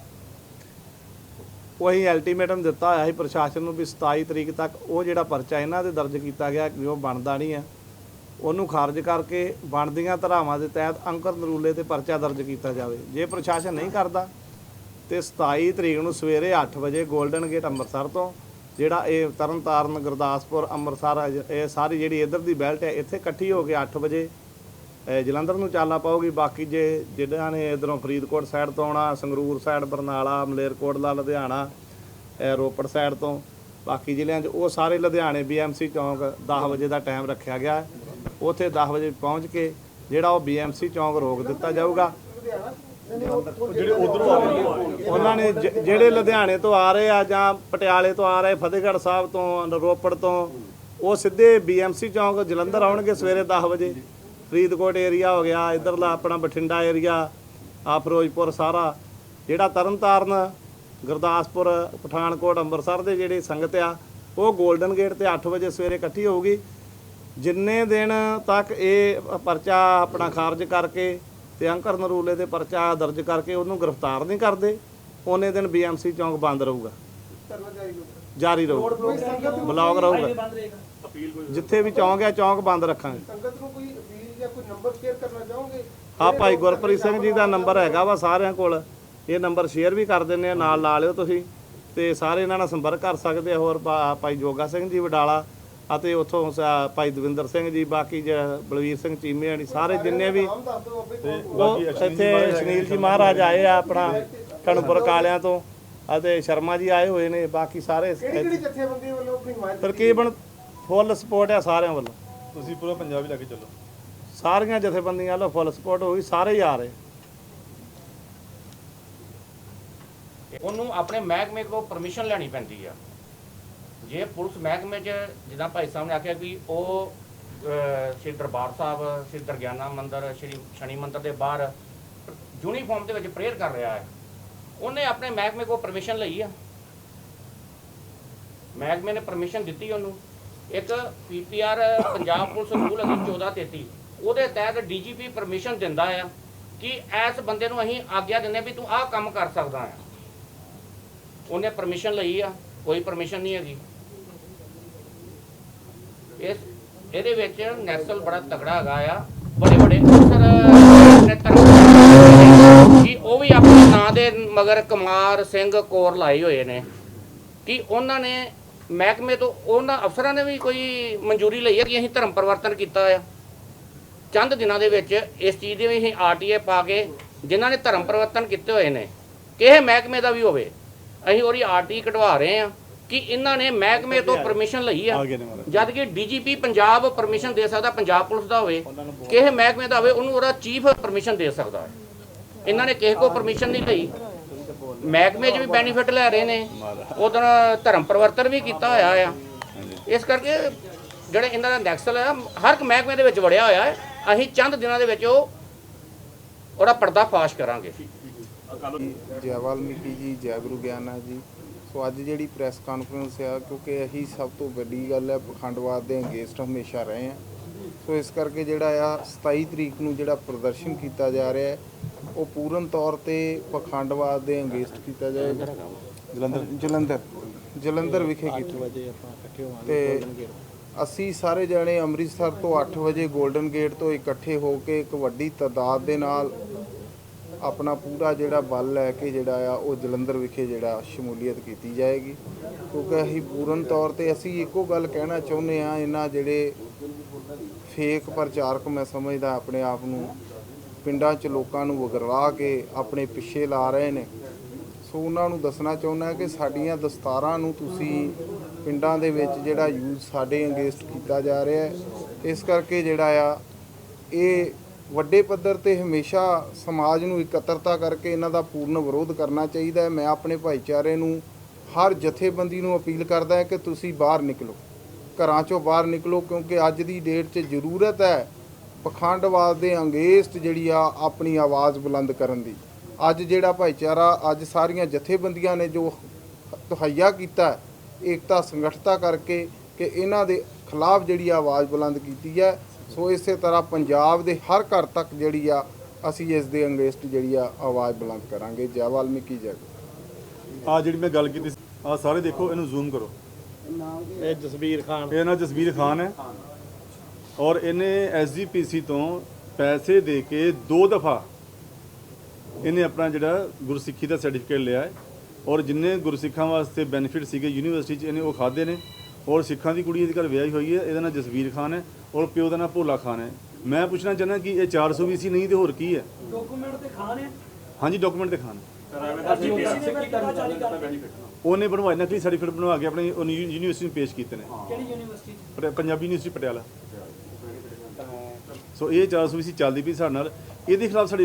ਉਹ ਅਸੀਂ ਅਲਟੀਮੇਟਮ ਦਿੱਤਾ ਹੋਇਆ ਸੀ ਪ੍ਰਸ਼ਾਸਨ ਨੂੰ ਵੀ 27 ਤਰੀਕ ਤੱਕ ਉਹ ਜਿਹੜਾ ਪਰਚਾ ਇਹਨਾਂ ਦੇ ਦਰਜ ਕੀਤਾ ਗਿਆ ਕਿ ਉਹ ਬਣਦਾ ਨਹੀਂ ਆ ਉਹਨੂੰ ਖਾਰਜ ਕਰਕੇ ਬਣਦੀਆਂ ਧਾਰਾਵਾਂ ਦੇ ਤਹਿਤ ਅੰਕਰ ਨਰੂਲੇ ਤੇ ਪਰਚਾ ਦਰਜ ਕੀਤਾ ਜਾਵੇ। ਜੇ ਪ੍ਰਸ਼ਾਸਨ ਨਹੀਂ ਕਰਦਾ, ਤੇ 27 ਤਰੀਕ ਨੂੰ ਸਵੇਰੇ 8 ਵਜੇ 골ਡਨ ਗੇਟ ਅੰਮ੍ਰਿਤਸਰ ਤੋਂ, ਜਿਹੜਾ ਇਹ ਤਰਨਤਾਰਨ, ਗੁਰਦਾਸਪੁਰ, ਅੰਮ੍ਰਿਤਸਰ, ਇਹ ਸਾਰੀ ਜਿਹੜੀ ਇਧਰ ਦੀ ਬੈਲਟ ਹੈ, ਇੱਥੇ ਇਕੱਠੀ ਹੋ ਕੇ 8 ਵਜੇ ਜਲੰਧਰ ਨੂੰ ਚਾਲਾ ਪਾਉਗੀ ਬਾਕੀ ਜੇ ਜਿਹੜਿਆਂ ਨੇ ਇਧਰੋਂ ਫਰੀਦਕੋਟ ਸਾਈਡ ਤੋਂ ਆਉਣਾ ਸੰਗਰੂਰ ਸਾਈਡ ਬਰਨਾਲਾ ਮਲੇਰਕੋਟਲਾ ਲੁਧਿਆਣਾ ਰੋਪੜ ਸਾਈਡ ਤੋਂ। ਬਾਕੀ ਜ਼ਿਲ੍ਹਿਆਂ 'ਚ ਉਹ ਸਾਰੇ ਲੁਧਿਆਣੇ ਬੀਐਮਸੀ ਚੌਂਕ 10 ਵਜੇ ਦਾ ਟਾਈਮ ਰੱਖਿਆ ਗਿਆ। ਉੱਥੇ 10 ਵਜੇ ਪਹੁੰਚ ਕੇ ਜਿਹੜਾ ਉਹ ਬੀਐਮਸੀ ਚੌਂਕ ਰੋਕ ਦਿੱਤਾ ਜਾਊਗਾ। ਜਿਹੜੇ ਉਧਰੋਂ ਆ ਰਹੇ ਉਹਨਾਂ ਨੇ ਜਿਹੜੇ ਲੁਧਿਆਣੇ ਤੋਂ ਆ ਰਹੇ ਆ ਜਾਂ ਪਟਿਆਲੇ ਤੋਂ ਆ ਰਹੇ ਫਤਿਹਗੜ੍ਹ ਸਾਹਿਬ ਤੋਂ ਰੋਪੜ ਤੋਂ ਉਹ ਸਿੱਧੇ ਬੀਐਮਸੀ ਚੌਂਕ ਜਲੰਧਰ ਆਉਣਗੇ ਸਵੇਰੇ 10 ਵਜੇ। ਫਰੀਦਕੋਟ ਏਰੀਆ ਹੋ ਗਿਆ ਇਧਰਲਾ ਆਪਣਾ ਬਠਿੰਡਾ ਏਰੀਆ ਆ ਫਿਰੋਜ਼ਪੁਰ ਸਾਰਾ ਜਿਹੜਾ ਤਰਨਤਾਰਨ ਗੁਰਦਾਸਪੁਰ ਪਠਾਨਕੋਟ ਅੰਮ੍ਰਿਤਸਰ ਦੇ ਜਿਹੜੇ ਸੰਗਤ ਆ ਉਹ 골ਡਨ ਗੇਟ ਤੇ 8 ਵਜੇ ਸਵੇਰੇ ਇਕੱਠੀ ਹੋਊਗੀ। ਜਿੰਨੇ ਦਿਨ ਤੱਕ ਇਹ ਪਰਚਾ ਆਪਣਾ ਖਾਰਜ ਕਰਕੇ ਤੇ ਅੰਕਰ ਨਰੂਲੇ ਤੇ ਪਰਚਾ ਦਰਜ ਕਰਕੇ ਉਹਨੂੰ ਗ੍ਰਿਫਤਾਰ ਨਹੀਂ ਕਰਦੇ ਉਹਨੇ ਦਿਨ ਬੀਐਮਸੀ ਚੌਂਕ ਬੰਦ ਰਹੂਗਾ। ਜਾਰੀ ਰਹੂਗਾ। ਬਲੌਗ ਰਹੂਗਾ ਜਿੱਥੇ ਵੀ ਚੌਂਕ ਹੈ ਚੌਂਕ ਬੰਦ ਰੱਖਾਂਗੇ। ਸੰਗਤ ਨੂੰ ਕੋਈ ਅਪੀਲ ਜਾਂ ਕੋਈ ਨੰਬਰ ਸ਼ੇਅਰ ਕਰਨਾ ਚਾਹੋਗੇ? ਹਾਂ ਭਾਈ ਗੁਰਪ੍ਰੀਤ ਸਿੰਘ ਜੀ ਦਾ ਨੰਬਰ ਹੈਗਾ ਵਾ ਸਾਰਿਆਂ ਕੋਲ। ਇਹ ਨੰਬਰ ਸ਼ੇਅਰ ਵੀ ਕਰ ਦਿੰਨੇ ਆ ਨਾਲ ਲਾ ਲਿਓ ਤੁਸੀਂ। ਤੇ ਸਾਰੇ ਇਹਨਾਂ ਨਾਲ ਸੰਪਰਕ ਕਰ ਸਕਦੇ ਆ ਹੋਰ ਭਾ- ਭਾਈ ਜੋਗਾ ਸਿੰਘ ਜੀ ਵਡਾਲਾ ਅਤੇ ਉੱਥੋਂ ਸ- ਭਾਈ ਦਵਿੰਦਰ ਸਿੰਘ ਜੀ ਬਾਕੀ ਜ- ਬਲਵੀਰ ਸਿੰਘ ਚੀਮੇ ਵਾਲੀ ਸਾਰੇ ਜਿੰਨੇ ਵੀ ਨਾਮ ਦੱਸ ਦਿਓ ਆਪੇ ਤੇ ਉਹ ਇੱਥੇ ਸੁਨੀਲ ਜੀ ਮਹਾਰਾਜ ਆਏ ਆ ਆਪਣਾ ਕਣਪੁਰ ਕਾਲਿਆਂ ਤੋਂ ਅਤੇ ਸ਼ਰਮਾ ਜੀ ਆਏ ਹੋਏ ਨੇ ਬਾਕੀ ਸਾਰੇ ਕਿਹੜੀ ਕਿਹੜੀ ਜਥੇਬੰਦੀ ਵੱਲੋਂ ਆਪਣੀ ਹਮਾਇਤ ਤਕਰੀਬਨ ਫੁੱਲ ਸਪੋਰਟ ਆ ਸਾਰਿਆਂ ਵੱਲੋਂ। ਤੁਸੀਂ ਪੂਰਾ ਪੰਜਾਬ ਹੀ ਲੈ ਕੇ ਚੱਲੋ। ਸਾਰੀਆਂ ਜਥੇਬੰਦੀਆਂ ਵੱਲੋਂ ਫੁੱਲ ਸਪੋਰਟ ਹੋਈ, ਸਾਰੇ ਹੀ ਆ ਰਹੇ। ਉਹਨੂੰ ਆਪਣੇ ਮਹਿਕਮੇ ਕੋਲ ਪਰਮਿਸ਼ਨ ਲੈਣੀ ਪੈਂਦੀ ਆ। ਜੇ ਪੁਲਿਸ ਮਹਿਕਮੇ 'ਚ, ਜਿੱਦਾਂ ਭਾਈ ਸਾਹਿਬ ਨੇ ਆਖਿਆ ਕਿ ਉਹ ਸ਼੍ਰੀ ਦਰਬਾਰ ਸਾਹਿਬ, ਸ਼੍ਰੀ ਦਰਗਿਆਨਾ ਮੰਦਿਰ, ਸ਼੍ਰੀ ਸ਼ਨੀ ਮੰਦਿਰ ਦੇ ਬਾਹਰ ਯੂਨੀਫਾਰਮ ਦੇ ਵਿੱਚ ਪ੍ਰੇਅਰ ਕਰ ਰਿਹਾ ਹੈ, ਉਹਨੇ ਆਪਣੇ ਮਹਿਕਮੇ ਕੋਲ ਪਰਮਿਸ਼ਨ ਲਈ ਆ। ਮਹਿਕਮੇ ਨੇ ਪਰਮਿਸ਼ਨ ਦਿੱਤੀ ਉਹਨੂੰ। ਇੱਕ ਪੀਪੀਆਰ ਪੰਜਾਬ ਪੁਲਿਸ ਰੂਲ ਅਸੀਂ 1433 ਉਹਦੇ ਤਹਿਤ ਡੀਜੀਪੀ ਪਰਮਿਸ਼ਨ ਦਿੰਦਾ ਆ ਕਿ ਇਸ ਬੰਦੇ ਨੂੰ ਅਸੀਂ ਆਗਿਆ ਦਿੰਦੇ ਵੀ ਤੂੰ ਆਹ ਕੰਮ ਕਰ ਸਕਦਾ ਆ। ਉਹਨੇ ਪਰਮਿਸ਼ਨ ਲਈ ਆ, ਕੋਈ ਪਰਮਿਸ਼ਨ ਨਹੀਂ ਹੈਗੀ। ਇਸ, ਇਹਦੇ ਵਿੱਚ ਨੈਕਸਲ ਬੜਾ ਤਗੜਾ ਹੈਗਾ ਆ। ਬੜੇ ਬੜੇ ਅਫਸਰ ਨੇ ਤਰੱਕੀ ਕਿ ਉਹ ਵੀ ਆਪਣੇ ਨਾਂ ਦੇ ਮਗਰ ਕੁਮਾਰ ਸਿੰਘ ਕੋਰ ਲਾਏ ਹੋਏ ਨੇ ਕਿ ਉਹਨਾਂ ਨੇ ਮਹਿਕਮੇ ਤੋਂ ਉਹਨਾਂ ਅਫਸਰਾਂ ਨੇ ਵੀ ਕੋਈ ਮਨਜ਼ੂਰੀ ਲਈ ਹੈ ਕਿ ਅਸੀਂ ਧਰਮ ਪਰਿਵਰਤਨ ਕੀਤਾ ਆ। ਚੰਦ ਦਿਨਾਂ ਦੇ ਵਿੱਚ ਇਸ ਚੀਜ਼ ਦੇ ਵੀ ਅਸੀਂ ਆਰਟੀਏ ਪਾ ਕੇ ਜਿਨ੍ਹਾਂ ਨੇ ਧਰਮ ਪਰਿਵਰਤਨ ਕੀਤੇ ਹੋਏ ਨੇ ਕਿਸੇ ਮਹਿਕਮੇ ਦਾ ਵੀ ਹੋਵੇ ਅਸੀਂ ਉਹਦੀ ਆਰਟੀ ਕਢਵਾ ਰਹੇ ਆ ਕਿ ਇਹਨਾਂ ਨੇ ਮਹਿਕਮੇ ਤੋਂ ਪਰਮਿਸ਼ਨ ਲਈ ਆ। ਜਦ ਕਿ ਡੀਜੀਪੀ ਪੰਜਾਬ ਪਰਮਿਸ਼ਨ ਦੇ ਸਕਦਾ ਪੰਜਾਬ ਪੁਲਿਸ ਦਾ ਹੋਵੇ ਕਿਸੇ ਮਹਿਕਮੇ ਦਾ ਹੋਵੇ ਉਹਨੂੰ ਉਹਦਾ ਚੀਫ ਪਰਮਿਸ਼ਨ ਦੇ ਸਕਦਾ ਹੈ। ਇਹਨਾਂ ਨੇ ਕਿਸੇ ਕੋ ਪਰਮਿਸ਼ਨ ਨਹੀਂ ਲਈ। ਮਹਿਕਮੇ 'ਚ ਵੀ ਬੈਨੀਫਿਟ ਲੈ ਰਹੇ ਨੇ। ਉਦੋਂ ਧਰਮ ਪਰਿਵਰਤਨ ਵੀ ਕੀਤਾ ਹੋਇਆ ਆ। ਇਸ ਕਰਕੇ ਜਿਹੜੇ ਇਹਨਾਂ ਦਾ ਨੈਕਸਲ ਆ ਹਰ ਇੱਕ ਮਹਿਕਮੇ ਦੇ ਵਿੱਚ ਵੜਿਆ ਹੋਇਆ ਹੈ। ਅਸੀਂ ਚੰਦ ਦਿਨਾਂ ਦੇ ਵਿੱਚ ਉਹ ਉਹਦਾ ਪਰਦਾ ਫਾਸ਼ ਕਰਾਂਗੇ। ਜੈ ਵਾਲਮੀਕੀ ਜੀ ਜੈ ਗੁਰੂ ਗਿਆਨਾ ਜੀ। ਸੋ ਅੱਜ ਜਿਹੜੀ ਪ੍ਰੈਸ ਕਾਨਫਰੰਸ ਆ ਕਿਉਂਕਿ ਇਹੀ ਸਭ ਤੋਂ ਵੱਡੀ ਗੱਲ ਹੈ ਪਖੰਡਵਾਦ ਦੇ ਅਗੇਂਸਟ ਹਮੇਸ਼ਾ ਰਹੇ ਆ। ਸੋ ਇਸ ਕਰਕੇ ਜਿਹੜਾ ਆ 27 ਤਰੀਕ ਨੂੰ ਜਿਹੜਾ ਪ੍ਰਦਰਸ਼ਨ ਕੀਤਾ ਜਾ ਰਿਹਾ ਹੈ ਉਹ ਪੂਰਨ ਤੌਰ ਤੇ ਪਖੰਡਵਾਦ ਦੇ ਅਗੇਂਸਟ ਕੀਤਾ ਜਾਏਗਾ। ਜਲੰਧਰ ਜਲੰਧਰ ਜਲੰਧਰ ਵਿਖੇ ਕੀਤਾ। ਵਜੇ ਆਪਾਂ ਇਕੱਠੇ ਹੋਵਾਂਗੇ ਤੇ ਅਸੀਂ ਸਾਰੇ ਜਣੇ ਅੰਮ੍ਰਿਤਸਰ ਤੋਂ 8 ਵਜੇ 골ਡਨ ਗੇਟ ਤੋਂ ਇਕੱਠੇ ਹੋ ਕੇ ਇੱਕ ਵੱਡੀ ਤਾਦਾਦ ਦੇ ਨਾਲ ਆਪਣਾ ਪੂਰਾ ਜਿਹੜਾ ਬਲ ਲੈ ਕੇ ਜਿਹੜਾ ਆ, ਉਹ ਜਲੰਧਰ ਵਿਖੇ ਜਿਹੜਾ ਸ਼ਮੂਲੀਅਤ ਕੀਤੀ ਜਾਏਗੀ। ਕਿਉਂਕਿ ਅਸੀਂ ਪੂਰਨ ਤੌਰ ਤੇ ਅਸੀਂ ਇੱਕੋ ਗੱਲ ਕਹਿਣਾ ਚਾਹੁੰਦੇ ਆ ਇਹਨਾਂ ਜਿਹੜੇ ਫੇਕ ਪ੍ਰਚਾਰਕ ਮੈਂ ਸਮਝਦਾ ਆਪਣੇ ਆਪ ਨੂੰ ਪਿੰਡਾਂ 'ਚ ਲੋਕਾਂ ਨੂੰ ਵਗਰਵਾ ਕੇ ਆਪਣੇ ਪਿੱਛੇ ਲਾ ਰਹੇ ਨੇ। ਸੋ ਉਹਨਾਂ ਨੂੰ ਦੱਸਣਾ ਚਾਹੁੰਦਾ ਕਿ ਸਾਡੀਆਂ ਦਸਤਾਰਾਂ ਨੂੰ ਤੁਸੀਂ ਪਿੰਡਾਂ ਦੇ ਵਿੱਚ ਜਿਹੜਾ ਯੂਜ਼ ਸਾਡੇ ਅਗੇਂਸਟ ਕੀਤਾ ਜਾ ਰਿਹਾ ਹੈ। ਇਸ ਕਰਕੇ ਜਿਹੜਾ ਆ, ਇਹ ਵੱਡੇ ਪੱਧਰ ਤੇ ਹਮੇਸ਼ਾ ਸਮਾਜ ਨੂੰ ਇਕੱਤਰਤਾ ਕਰਕੇ ਇਹਨਾਂ ਦਾ ਪੂਰਨ ਵਿਰੋਧ ਕਰਨਾ ਚਾਹੀਦਾ ਹੈ। ਮੈਂ ਆਪਣੇ ਭਾਈਚਾਰੇ ਨੂੰ ਹਰ ਜਥੇਬੰਦੀ ਨੂੰ ਅਪੀਲ ਕਰਦਾ ਹਾਂ ਕਿ ਤੁਸੀਂ ਬਾਹਰ ਨਿਕਲੋ। ਘਰਾਂ ਚੋਂ ਬਾਹਰ ਨਿਕਲੋ, ਕਿਉਂਕਿ ਅੱਜ ਦੀ ਡੇਟ 'ਚ ਜ਼ਰੂਰਤ ਹੈ ਪਖੰਡਵਾਦ ਦੇ ਅੰਗੇਸਟ ਜਿਹੜੀ ਆ ਆਪਣੀ ਆਵਾਜ਼ ਬੁਲੰਦ ਕਰਨ ਦੀ। ਅੱਜ ਜਿਹੜਾ ਭਾਈਚਾਰਾ, ਅੱਜ ਸਾਰੀਆਂ ਜਥੇਬੰਦੀਆਂ ਨੇ ਜੋ ਤਹਈਆ ਕੀਤਾ ਏਕਤਾ ਸੰਗਠਤਾ ਕਰਕੇ ਕਿ ਇਹਨਾਂ ਦੇ ਖਿਲਾਫ ਜਿਹੜੀ ਆ ਆਵਾਜ਼ ਬੁਲੰਦ ਕੀਤੀ ਹੈ। ਸੋ ਇਸੇ ਤਰ੍ਹਾਂ ਪੰਜਾਬ ਦੇ ਹਰ ਘਰ ਤੱਕ ਜਿਹੜੀ ਆ ਅਸੀਂ ਇਸ ਦੇ ਅੰਗੇਸਟ ਜਿਹੜੀ ਆ ਆਵਾਜ਼ ਬੁਲੰਦ ਕਰਾਂਗੇ। ਜੈ ਵਾਲਮੀਕੀ ਜੈ ਆ ਜਿਹੜੀ ਮੈਂ ਗੱਲ ਕੀਤੀ ਆ ਸਾਰੇ ਦੇਖੋ ਇਹਨੂੰ ਜ਼ੂਮ ਕਰੋ। ਇਹ ਜਸਵੀਰ ਖਾਨ। ਇਹ ਨਾ ਜਸਵੀਰ ਖਾਨ ਹੈ। ਔਰ ਇਹਨੇ ਐਸਜੀਪੀਸੀ ਤੋਂ ਪੈਸੇ ਦੇ ਕੇ ਦੋ ਦਫਾ ਇਹਨੇ ਆਪਣਾ ਜਿਹੜਾ ਗੁਰਸਿੱਖੀ ਦਾ ਸਰਟੀਫਿਕੇਟ ਲਿਆ ਹੈ। ਔਰ ਜਿੰਨੇ ਗੁਰਸਿੱਖਾਂ ਵਾਸਤੇ ਬੈਨੀਫਿਟ ਸੀਗੇ ਯੂਨੀਵਰਸਿਟੀ 'ਚ ਇਹਨੇ ਉਹ ਖਾਦੇ ਨੇ। ਔਰ ਸਿੱਖਾਂ ਦੀ ਕੁੜੀ ਇਹਦੇ ਘਰ ਵਿਆਹੀ ਹੋਈ ਹੈ ਇਹਦਾ ਨਾਮ ਜਸਵੀਰ ਖਾਨ ਹੈ ਔਰ ਪਿਓ ਦਾ ਨਾਮ ਭੋਲਾ ਖਾਨ ਹੈ। ਮੈਂ ਪੁੱਛਣਾ ਚਾਹੁੰਦਾ ਕਿ ਇਹ 420 ਨਹੀਂ ਤੇ ਹੋਰ ਕੀ ਹੈ? ਡਾਕੂਮੈਂਟ ਤੇ ਖਾਣ ਹੈ? ਹਾਂਜੀ ਡਾਕੂਮੈਂਟ ਤੇ ਖਾਨ। ਉਹਨੇ ਬਣਵਾਇਆ ਨਕਲੀ ਸਰਟੀਫਿਕੇਟ ਬਣਵਾ ਕੇ ਆਪਣੀ ਯੂਨੀਵਰਸਿਟੀ ਨੂੰ ਪੇਸ਼ ਕੀਤੇ ਨੇ। ਕਿਹੜੀ ਯੂਨੀਵਰਸਿਟੀ ਪਟਿਆ- ਪੰਜਾਬੀ ਯੂਨੀਵਰਸਿਟੀ ਪਟਿਆਲਾ। ਸੋ ਇਹ 420 ਚੱਲਦੀ ਪਈ ਸਾਡੇ ਨਾਲ। ਇਹਦੇ ਖਿਲਾਫ ਸਾਡੀ